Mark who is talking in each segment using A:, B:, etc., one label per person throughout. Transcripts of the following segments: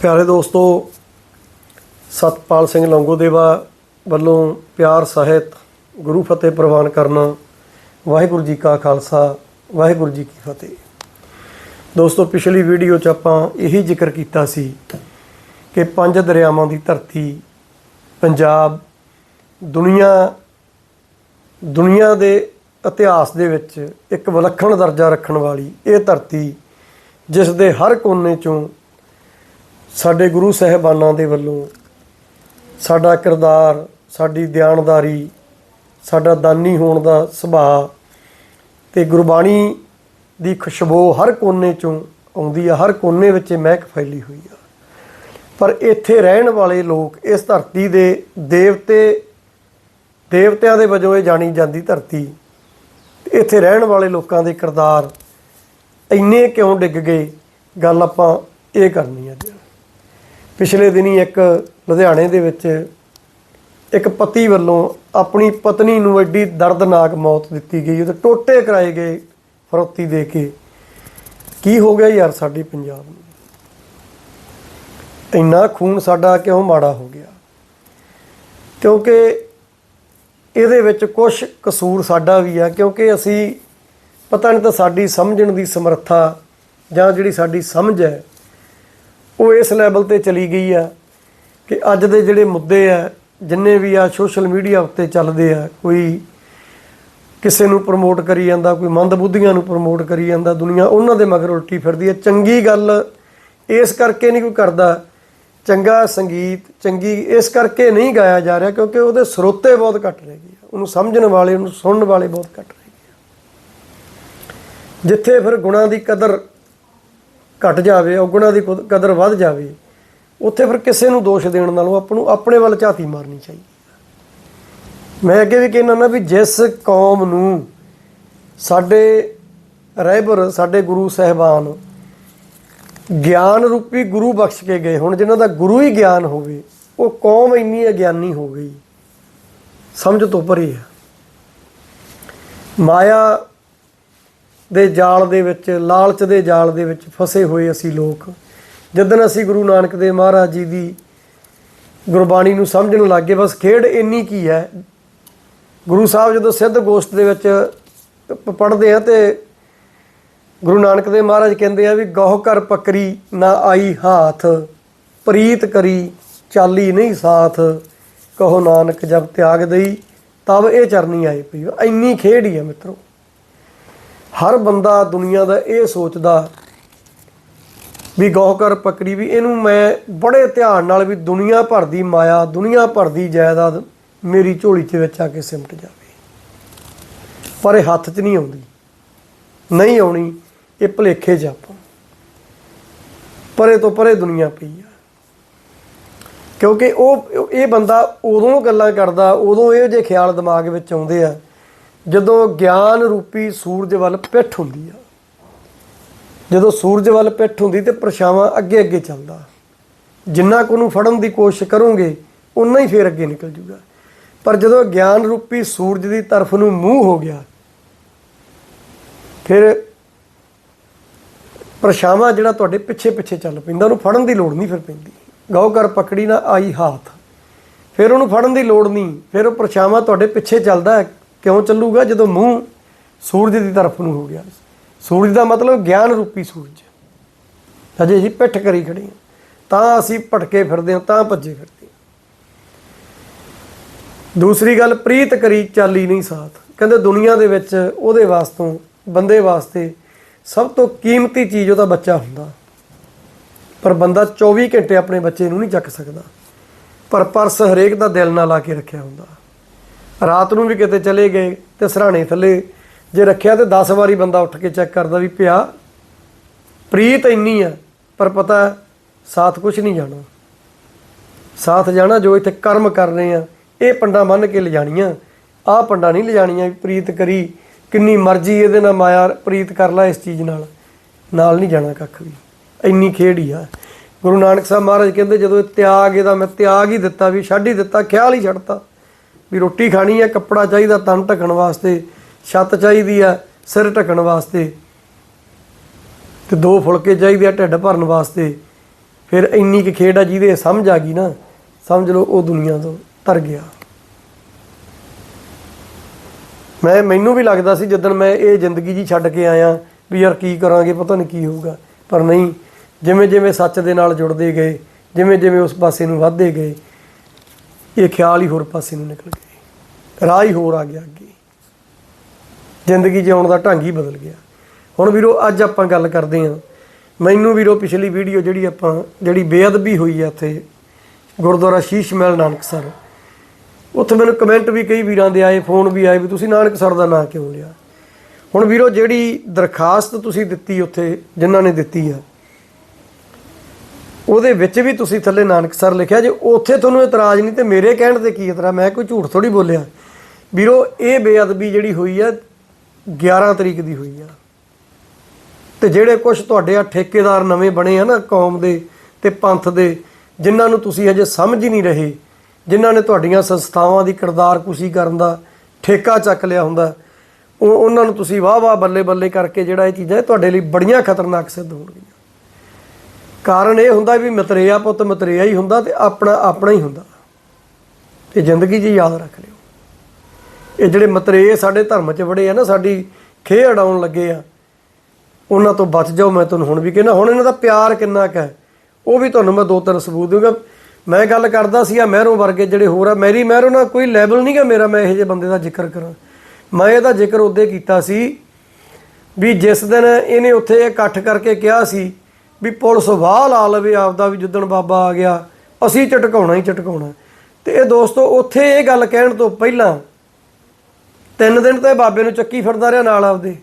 A: ਪਿਆਰੇ ਦੋਸਤੋ, ਸਤਪਾਲ ਸਿੰਘ ਲੰਗੋਦੇਵਾ ਵੱਲੋਂ ਪਿਆਰ ਸਹਿਤ, ਗੁਰੂ ਫਤਿਹ ਪ੍ਰਵਾਨ ਕਰਨਾ, ਵਾਹਿਗੁਰੂ ਜੀ ਕਾ ਖਾਲਸਾ, ਵਾਹਿਗੁਰੂ ਜੀ ਕੀ ਫਤਿਹ। ਦੋਸਤੋ, ਪਿਛਲੀ ਵੀਡੀਓ 'ਚ ਆਪਾਂ ਇਹੀ ਜ਼ਿਕਰ ਕੀਤਾ ਸੀ ਕਿ ਪੰਜ ਦਰਿਆਵਾਂ ਦੀ ਧਰਤੀ, ਪੰਜਾਬ, ਦੁਨੀਆ ਦੁਨੀਆ ਦੇ ਇਤਿਹਾਸ ਦੇ ਵਿੱਚ ਇੱਕ ਵਿਲੱਖਣ ਦਰਜਾ ਰੱਖਣ ਵਾਲੀ ਇਹ ਧਰਤੀ, ਜਿਸ ਦੇ ਹਰ ਕੋਨੇ 'ਚੋਂ ਸਾਡੇ ਗੁਰੂ ਸਾਹਿਬਾਨਾਂ ਦੇ ਵੱਲੋਂ ਸਾਡਾ ਕਿਰਦਾਰ, ਸਾਡੀ ਦਿਆਨਦਾਰੀ ਸਾਡਾ ਦਾਨੀ ਹੋਣ ਦਾ ਸੁਭਾਅ ਤੇ ਗੁਰਬਾਣੀ ਦੀ ਖੁਸ਼ਬੂ ਹਰ ਕੋਨੇ ਚੋਂ ਆਉਂਦੀ ਆ, ਹਰ ਕੋਨੇ ਵਿੱਚ ਮਹਿਕ ਫੈਲੀ ਹੋਈ ਆ। ਪਰ ਇੱਥੇ ਰਹਿਣ ਵਾਲੇ ਲੋਕ ਇਸ ਧਰਤੀ ਦੇ ਦੇਵਤੇ, ਦੇਵਤਿਆਂ ਦੇ ਵਜੋਂ ਇਹ ਜਾਣੀ ਜਾਂਦੀ ਧਰਤੀ। ਇੱਥੇ ਰਹਿਣ ਵਾਲੇ ਲੋਕਾਂ ਦੇ ਕਿਰਦਾਰ ਇੰਨੇ ਕਿਉਂ ਡਿੱਗ ਗਏ? ਗੱਲ ਆਪਾਂ ਇਹ ਕਰਨੀ ਆ ਪਿਛਲੇ ਦਿਨੀ ਇੱਕ ਲੁਧਿਆਣੇ ਦੇ ਵਿੱਚ ਇੱਕ ਪਤੀ ਵੱਲੋਂ ਆਪਣੀ ਪਤਨੀ ਨੂੰ ਐਡੀ ਦਰਦਨਾਕ ਮੌਤ ਦਿੱਤੀ ਗਈ, ਉਹਦੇ ਟੋਟੇ ਕਰਾਏ ਗਏ ਫਰੋਤੀ ਦੇ ਕੇ। ਕੀ ਹੋ ਗਿਆ ਯਾਰ ਸਾਡੇ ਪੰਜਾਬ ਨੂੰ? ਇੰਨਾ ਖੂਨ ਸਾਡਾ ਕਿਉਂ ਮਾੜਾ ਹੋ ਗਿਆ? ਕਿਉਂਕਿ ਇਹਦੇ ਵਿੱਚ ਕੁਝ ਕਸੂਰ ਸਾਡਾ ਵੀ ਆ, ਕਿਉਂਕਿ ਅਸੀਂ ਪਤਾ ਨਹੀਂ ਤਾਂ ਸਾਡੀ ਸਮਝਣ ਦੀ ਸਮਰੱਥਾ ਜਾਂ ਜਿਹੜੀ ਸਾਡੀ ਸਮਝ ਹੈ ਉਹ ਇਸ ਲੈਵਲ ਤੇ ਚਲੀ ਗਈ ਆ ਕਿ ਅੱਜ ਦੇ ਜਿਹੜੇ ਮੁੱਦੇ ਆ, ਜਿੰਨੇ ਵੀ ਆ ਸੋਸ਼ਲ ਮੀਡੀਆ ਉੱਤੇ ਚੱਲਦੇ ਆ, ਕੋਈ ਕਿਸੇ ਨੂੰ ਪ੍ਰਮੋਟ ਕਰੀ ਜਾਂਦਾ, ਕੋਈ ਮੰਦਬੁੱਧੀਆਂ ਨੂੰ ਪ੍ਰਮੋਟ ਕਰੀ ਜਾਂਦਾ, ਦੁਨੀਆ ਉਹਨਾਂ ਦੇ ਮਗਰ ਉਲਟੀ ਫਿਰਦੀ ਹੈ ਚੰਗੀ ਗੱਲ ਇਸ ਕਰਕੇ ਨਹੀਂ ਕੋਈ ਕਰਦਾ। ਚੰਗਾ ਸੰਗੀਤ, ਚੰਗੀ ਇਸ ਕਰਕੇ ਨਹੀਂ ਗਾਇਆ ਜਾ ਰਿਹਾ ਕਿਉਂਕਿ ਉਹਦੇ ਸਰੋਤੇ ਬਹੁਤ ਘੱਟ ਰਹਿ ਗਏ ਉਹਨੂੰ ਸਮਝਣ ਵਾਲੇ, ਉਹਨੂੰ ਸੁਣਨ ਵਾਲੇ ਬਹੁਤ ਘੱਟ ਰਹਿ ਗਏ ਜਿੱਥੇ ਫਿਰ ਗੁਣਾਂ ਦੀ ਕਦਰ ਘਟ ਜਾਵੇ, ਔਗੁਣਾਂ ਦੀ ਕੁਦ- ਕਦਰ ਵੱਧ ਜਾਵੇ, ਉੱਥੇ ਫਿਰ ਕਿਸੇ ਨੂੰ ਦੋਸ਼ ਦੇਣ ਨਾਲੋਂ ਆਪਾਂ ਨੂੰ ਆਪਣੇ ਵੱਲ ਝਾਤੀ ਮਾਰਨੀ ਚਾਹੀਦੀ। ਮੈਂ ਅੱਗੇ ਵੀ ਕਹਿੰਦਾ ਨਾ ਵੀ ਜਿਸ ਕੌਮ ਨੂੰ ਸਾਡੇ ਰਹਿਬਰ, ਸਾਡੇ ਗੁਰੂ ਸਾਹਿਬਾਨ ਗਿਆਨ ਰੂਪੀ ਗੁਰੂ ਬਖਸ਼ ਕੇ ਗਏ ਹੁਣ, ਜਿਨ੍ਹਾਂ ਦਾ ਗੁਰੂ ਹੀ ਗਿਆਨ ਹੋਵੇ, ਉਹ ਕੌਮ ਇੰਨੀ ਅਗਿਆਨੀ ਹੋ ਗਈ। ਸਮਝ ਤੋਂ ਪਰੇ ਹੈ। ਮਾਇਆ ਦੇ ਜਾਲ ਦੇ ਵਿੱਚ, ਲਾਲਚ ਦੇ ਜਾਲ ਦੇ ਵਿੱਚ ਫਸੇ ਹੋਏ ਅਸੀਂ ਲੋਕ। ਜਦੋਂ ਅਸੀਂ ਗੁਰੂ ਨਾਨਕ ਦੇਵ ਮਹਾਰਾਜ ਜੀ ਦੀ ਗੁਰਬਾਣੀ ਨੂੰ ਸਮਝਣ ਲੱਗੇ, ਬਸ ਖੇਡ ਇੰਨੀ ਕੀ ਹੈ। ਗੁਰੂ ਸਾਹਿਬ ਜਦੋਂ ਸਿੱਧ ਗੋਸ਼ਟ ਦੇ ਵਿੱਚ ਪ- ਪੜ੍ਹਦੇ ਆ ਤੇ ਗੁਰੂ ਨਾਨਕ ਦੇਵ ਮਹਾਰਾਜ ਕਹਿੰਦੇ ਆ ਵੀ ਗਹੁ ਕਰ ਪਕਰੀ ਨਾ ਆਈ ਹਾਥ, ਪ੍ਰੀਤ ਕਰੀ ਚਾਲੀ ਨਹੀਂ ਸਾਥ। ਕਹੋ ਨਾਨਕ ਜਬ ਤਿਆਗ ਦਈ, ਤਬ ਇਹ ਚਰਨੀ ਆਏ ਪਈ। ਇੰਨੀ ਖੇਡ ਹੀ ਆ ਮਿੱਤਰੋ। ਹਰ ਬੰਦਾ ਦੁਨੀਆ ਦਾ ਇਹ ਸੋਚਦਾ ਵੀ ਗੌ ਕਰ ਪਕੜੀ ਵੀ ਇਹਨੂੰ ਮੈਂ ਬੜੇ ਧਿਆਨ ਨਾਲ ਵੀ ਦੁਨੀਆ ਭਰ ਦੀ ਮਾਇਆ, ਦੁਨੀਆ ਭਰ ਦੀ ਜਾਇਦਾਦ ਮੇਰੀ ਝੋਲੀ 'ਚ ਵਿੱਚ ਆ ਕੇ ਸਿਮਟ ਜਾਵੇ। ਪਰ ਇਹ ਹੱਥ 'ਚ ਨਹੀਂ ਆਉਂਦੀ। ਨਹੀਂ ਆਉਣੀ, ਇਹ ਭਲੇਖੇ 'ਚ ਆਪਾਂ। ਪਰੇ ਤੋਂ ਪਰੇ ਦੁਨੀਆ ਪਈ ਆ। ਕਿਉਂਕਿ ਉਹ, ਇਹ ਬੰਦਾ ਉਦੋਂ ਗੱਲਾਂ ਕਰਦਾ, ਉਦੋਂ ਇਹੋ ਜਿਹੇ ਖਿਆਲ ਦਿਮਾਗ ਵਿੱਚ ਆਉਂਦੇ ਆ ਜਦੋਂ ਗਿਆਨ ਰੂਪੀ ਸੂਰਜ ਵੱਲ ਪਿੱਠ ਹੁੰਦੀ ਆ, ਜਦੋਂ ਸੂਰਜ ਵੱਲ ਪਿੱਠ ਹੁੰਦੀ ਤੇ ਪਰਛਾਵਾਂ ਅੱਗੇ ਅੱਗੇ ਚੱਲਦਾ। ਜਿੰਨਾ ਕੁ ਨੂੰ ਫੜਨ ਦੀ ਕੋਸ਼ਿਸ਼ ਕਰੋਗੇ ਉਨਾ ਹੀ ਫੇਰ ਅੱਗੇ ਨਿਕਲ ਜੂਗਾ। ਪਰ ਜਦੋਂ ਗਿਆਨ ਰੂਪੀ ਸੂਰਜ ਦੀ ਤਰਫ ਨੂੰ ਮੂੰਹ ਹੋ ਗਿਆ, ਫਿਰ ਪਰਛਾਵਾਂ ਜਿਹੜਾ ਤੁਹਾਡੇ ਪਿੱਛੇ ਪਿੱਛੇ ਚੱਲ ਪੈਂਦਾ, ਉਹਨੂੰ ਫੜਨ ਦੀ ਲੋੜ ਨਹੀਂ ਫਿਰ ਪੈਂਦੀ। ਗਾਉ ਕਰ ਪਕੜੀ ਨਾ ਆਈ ਹੱਥ। ਫਿਰ ਉਹਨੂੰ ਫੜਨ ਦੀ ਲੋੜ ਨਹੀਂ, ਫਿਰ ਉਹ ਪਰਛਾਵਾਂ ਤੁਹਾਡੇ ਪਿੱਛੇ ਚੱਲਦਾ ਕਿਉਂ ਚੱਲੂਗਾ? ਜਦੋਂ ਮੂੰਹ ਸੂਰਜ ਦੀ ਤਰਫ ਨੂੰ ਹੋ ਗਿਆ। ਸੂਰਜ ਦਾ ਮਤਲਬ ਗਿਆਨ ਰੂਪੀ ਸੂਰਜ। ਅਜੇ ਜੀ ਪਿੱਠ ਕਰੀ ਖੜੇ ਹਾਂ। ਤਾਂ ਅਸੀਂ ਭਟਕੇ ਫਿਰਦੇ ਹਾਂ, ਤਾਂ ਭੱਜੇ ਫਿਰਦੇ ਹਾਂ। ਦੂਸਰੀ ਗੱਲ, ਪ੍ਰੀਤ ਕਰੀ ਚਾਲੀ ਨਹੀਂ ਸਾਥ। ਕਹਿੰਦੇ ਦੁਨੀਆ ਦੇ ਵਿੱਚ ਉਹਦੇ ਵਾਸਤੋਂ, ਬੰਦੇ ਵਾਸਤੇ ਸਭ ਤੋਂ ਕੀਮਤੀ ਚੀਜ਼ ਉਹਦਾ ਬੱਚਾ ਹੁੰਦਾ। ਪਰ ਬੰਦਾ 24 ਘੰਟੇ ਆਪਣੇ ਬੱਚੇ ਨੂੰ ਨਹੀਂ ਚੱਕ ਸਕਦਾ। ਪਰ ਪਰਸ ਹਰੇਕ ਦਾ ਦਿਲ ਨਾਲ ਲਾ ਕੇ ਰੱਖਿਆ ਹੁੰਦਾ। ਰਾਤ ਨੂੰ ਵੀ ਕਿਤੇ ਚਲੇ ਗਏ ਤੇ ਸਰਾਣੇ ਥੱਲੇ। ਜੇ ਰੱਖਿਆ ਤੇ 10 ਵਾਰੀ ਬੰਦਾ ਉੱਠ ਕੇ ਚੈੱਕ ਕਰਦਾ ਵੀ ਪਿਆ, ਪ੍ਰੀਤ ਇੰਨੀ ਆ, ਪਰ ਪਤਾ ਸਾਥ ਕੁਝ ਨਹੀਂ ਜਾਣਾ। ਸਾਥ ਜਾਣਾ ਜੋ ਇੱਥੇ ਕਰਮ ਕਰ ਰਹੇ ਆ, ਇਹ ਪੰਡਾ ਮੰਨ ਕੇ ਲਿਜਾਣੀਆਂ। ਆਹ ਪੰਡਾ ਨਹੀਂ ਲਿਜਾਣੀਆਂ ਵੀ ਪ੍ਰੀਤ ਕਰੀ, ਕਿੰਨੀ ਮਰਜ਼ੀ ਇਹਦੇ ਨਾਲ ਮਾਇਆ ਪ੍ਰੀਤ ਕਰ ਲੈ ਇਸ ਚੀਜ਼ ਨਾਲ। ਨਾਲ ਨਹੀਂ ਜਾਣਾ ਕੱਖ ਵੀ। ਇੰਨੀ ਖੇਡ ਹੀ ਆ। ਗੁਰੂ ਨਾਨਕ ਸਾਹਿਬ ਮਹਾਰਾਜ ਕਹਿੰਦੇ ਜਦੋਂ ਇਹ ਤਿਆਗ ਇਹਦਾ ਮੈਂ ਤਿਆਗ ਹੀ ਦਿੱਤਾ ਵੀ ਛੱਡ ਹੀ ਦਿੱਤਾ, ਖਿਆਲ ਹੀ ਛੱਡਤਾ। ਵੀ ਰੋਟੀ ਖਾਣੀ ਹੈ, ਕੱਪੜਾ ਚਾਹੀਦਾ, ਤਨ ਢੱਕਣ ਵਾਸਤੇ, ਛੱਤ ਚਾਹੀਦੀ ਆ ਸਿਰ ਢੱਕਣ ਵਾਸਤੇ ਤੇ ਦੋ ਫੁਲਕੇ ਚਾਹੀਦੇ ਆ ਢਿੱਡ ਭਰਨ ਵਾਸਤੇ। ਫਿਰ ਇੰਨੀ ਕੁ ਖੇਡ ਆ ਜਿਹਦੇ ਸਮਝ ਆ ਗਈ ਨਾ, ਸਮਝ ਲਓ ਉਹ ਦੁਨੀਆ ਤੋਂ ਤਰ ਗਿਆ। ਮੈਂ, ਮੈਨੂੰ ਵੀ ਲੱਗਦਾ ਸੀ ਜਦੋਂ ਮੈਂ ਇਹ ਜ਼ਿੰਦਗੀ ਜੀ ਛੱਡ ਕੇ ਆਇਆ ਵੀ ਯਾਰ ਕੀ ਕਰਾਂਗੇ, ਪਤਾ ਨਹੀਂ ਕੀ ਹੋਊਗਾ। ਪਰ ਨਹੀਂ ਜਿਵੇਂ ਜਿਵੇਂ ਸੱਚ ਦੇ ਨਾਲ ਜੁੜਦੇ ਗਏ ਜਿਵੇਂ ਜਿਵੇਂ ਉਸ ਪਾਸੇ ਨੂੰ ਵਧਦੇ ਗਏ ਇਹ ਖਿਆਲ ਹੀ ਹੋਰ ਪਾਸੇ ਨੂੰ ਨਿਕਲ ਗਏ ਰਾਹ ਹੀ ਹੋਰ ਆ ਗਿਆ ਅੱਗੇ। ਜ਼ਿੰਦਗੀ ਜਿਉਣ ਦਾ ਢੰਗ ਹੀ ਬਦਲ ਗਿਆ। ਹੁਣ ਵੀਰੋ, ਅੱਜ ਆਪਾਂ ਗੱਲ ਕਰਦੇ ਹਾਂ। ਮੈਨੂੰ ਵੀਰੋ, ਪਿਛਲੀ ਵੀਡੀਓ ਜਿਹੜੀ ਆਪਾਂ, ਜਿਹੜੀ ਬੇਅਦਬੀ ਹੋਈ ਆ ਇੱਥੇ, ਗੁਰਦੁਆਰਾ ਸ਼ੀਸ਼ ਮਹਿਲ ਨਾਨਕਸਰ ਉੱਥੇ ਮੈਨੂੰ ਕਮੈਂਟ ਵੀ ਕਈ ਵੀਰਾਂ ਦੇ ਆਏ, ਫੋਨ ਵੀ ਆਏ ਵੀ ਤੁਸੀਂ ਨਾਨਕਸਰ ਦਾ ਨਾਂ ਕਿਉਂ ਲਿਆ? ਹੁਣ ਵੀਰੋ, ਜਿਹੜੀ ਦਰਖਾਸਤ ਤੁਸੀਂ ਦਿੱਤੀ ਉੱਥੇ, ਜਿਨ੍ਹਾਂ ਨੇ ਦਿੱਤੀ ਆ ਉਹਦੇ ਵਿੱਚ ਵੀ ਤੁਸੀਂ ਥੱਲੇ ਨਾਨਕਸਰ ਲਿਖਿਆ ਜੇ ਉੱਥੇ ਤੁਹਾਨੂੰ ਇਤਰਾਜ਼ ਨਹੀਂ ਤੇ ਮੇਰੇ ਕਹਿਣ ਤੇ ਕੀ ਇਤਰਾ ਮੈਂ ਕੋਈ ਝੂਠ ਥੋੜੀ ਬੋਲਿਆ। ਵੀਰੋ, ਇਹ ਬੇਅਦਬੀ ਜਿਹੜੀ ਹੋਈ ਆ 11 ਤਰੀਕ ਦੀ ਹੋਈ ਆ। ਤੇ ਜਿਹੜੇ ਕੁਝ ਤੁਹਾਡੇ ਆ ਠੇਕੇਦਾਰ ਨਵੇਂ ਬਣੇ ਆ ਨਾ ਕੌਮ ਦੇ ਤੇ ਪੰਥ ਦੇ, ਜਿਨ੍ਹਾਂ ਨੂੰ ਤੁਸੀਂ ਹਜੇ ਸਮਝ ਹੀ ਨਹੀਂ ਰਹੇ, ਜਿਨ੍ਹਾਂ ਨੇ ਤੁਹਾਡੀਆਂ ਸੰਸਥਾਵਾਂ ਦੀ ਕਿਰਦਾਰ ਕੁਸ਼ੀ ਕਰਨ ਦਾ ਠੇਕਾ ਚੱਕ ਲਿਆ ਹੁੰਦਾ, ਉਹ ਉਹਨਾਂ ਨੂੰ ਤੁਸੀਂ ਵਾਹ ਵਾਹ ਬੱਲੇ ਬੱਲੇ ਕਰਕੇ ਜਿਹੜਾ ਇਹ ਚੀਜ਼ਾਂ ਤੁਹਾਡੇ ਲਈ ਬੜੀਆਂ ਖਤਰਨਾਕ ਸਿੱਧ ਹੋਣਗੀਆਂ। ਕਾਰਨ ਇਹ ਹੁੰਦਾ ਵੀ ਮਤਰੇਆ ਪੁੱਤ ਮਤਰੇਆ ਹੀ ਹੁੰਦਾ ਤੇ ਆਪਣਾ ਆਪਣਾ ਹੀ ਹੁੰਦਾ। ਤੇ ਜ਼ਿੰਦਗੀ 'ਚ ਯਾਦ ਰੱਖ ਲਿਓ। ਇਹ ਜਿਹੜੇ ਮਤਰੇਏ ਸਾਡੇ ਧਰਮ 'ਚ ਵੜੇ ਆ ਨਾ, ਸਾਡੀ ਖੇਹ ਅਡਾਉਣ ਲੱਗੇ ਆ, ਉਹਨਾਂ ਤੋਂ ਬਚ ਜਾਓ ਮੈਂ ਤੁਹਾਨੂੰ ਹੁਣ ਵੀ ਕਹਿੰਦਾ, ਹੁਣ ਇਹਨਾਂ ਦਾ ਪਿਆਰ ਕਿੰਨਾ ਕੁ ਹੈ, ਉਹ ਵੀ ਤੁਹਾਨੂੰ ਮੈਂ ਦੋ ਤਿੰਨ ਸਬੂਤ ਦਊਂਗਾ ਮੈਂ ਗੱਲ ਕਰਦਾ ਸੀ ਆ ਮਹਿਰੋਂ ਵਰਗੇ ਜਿਹੜੇ ਹੋਰ ਆ, ਮੈਰੀ ਮਹਿਰੋਂ ਨਾਲ ਕੋਈ ਲੈਵਲ ਨਹੀਂਗਾ ਮੇਰਾ ਮੈਂ ਇਹੋ ਜਿਹੇ ਬੰਦੇ ਦਾ ਜ਼ਿਕਰ ਕਰਾਂ। ਮੈਂ ਇਹਦਾ ਜ਼ਿਕਰ ਉਹਦੇ ਕੀਤਾ ਸੀ ਵੀ ਜਿਸ ਦਿਨ ਇਹਨੇ ਉੱਥੇ ਇਕੱਠ ਕਰਕੇ ਕਿਹਾ ਸੀ ਵੀ ਪੁਲਿਸ ਵਾਹ ਲਾ ਲਵੇ ਆਪਦਾ ਵੀ ਜਿੱਦਣ ਬਾਬਾ ਆ ਗਿਆ, ਅਸੀਂ ਝਟਕਾਉਣਾ ਹੀ ਝਟਕਾਉਣਾ। ਤੇ ਇਹ ਦੋਸਤੋ, ਉੱਥੇ ਇਹ ਗੱਲ ਕਹਿਣ ਤੋਂ ਪਹਿਲਾਂ ਤਿੰਨ ਦਿਨ ਤਾਂ ਇਹ ਬਾਬੇ ਨੂੰ ਚੱਕੀ ਫਿਰਦਾ ਰਿਹਾ ਨਾਲ ਆਪਦੇ।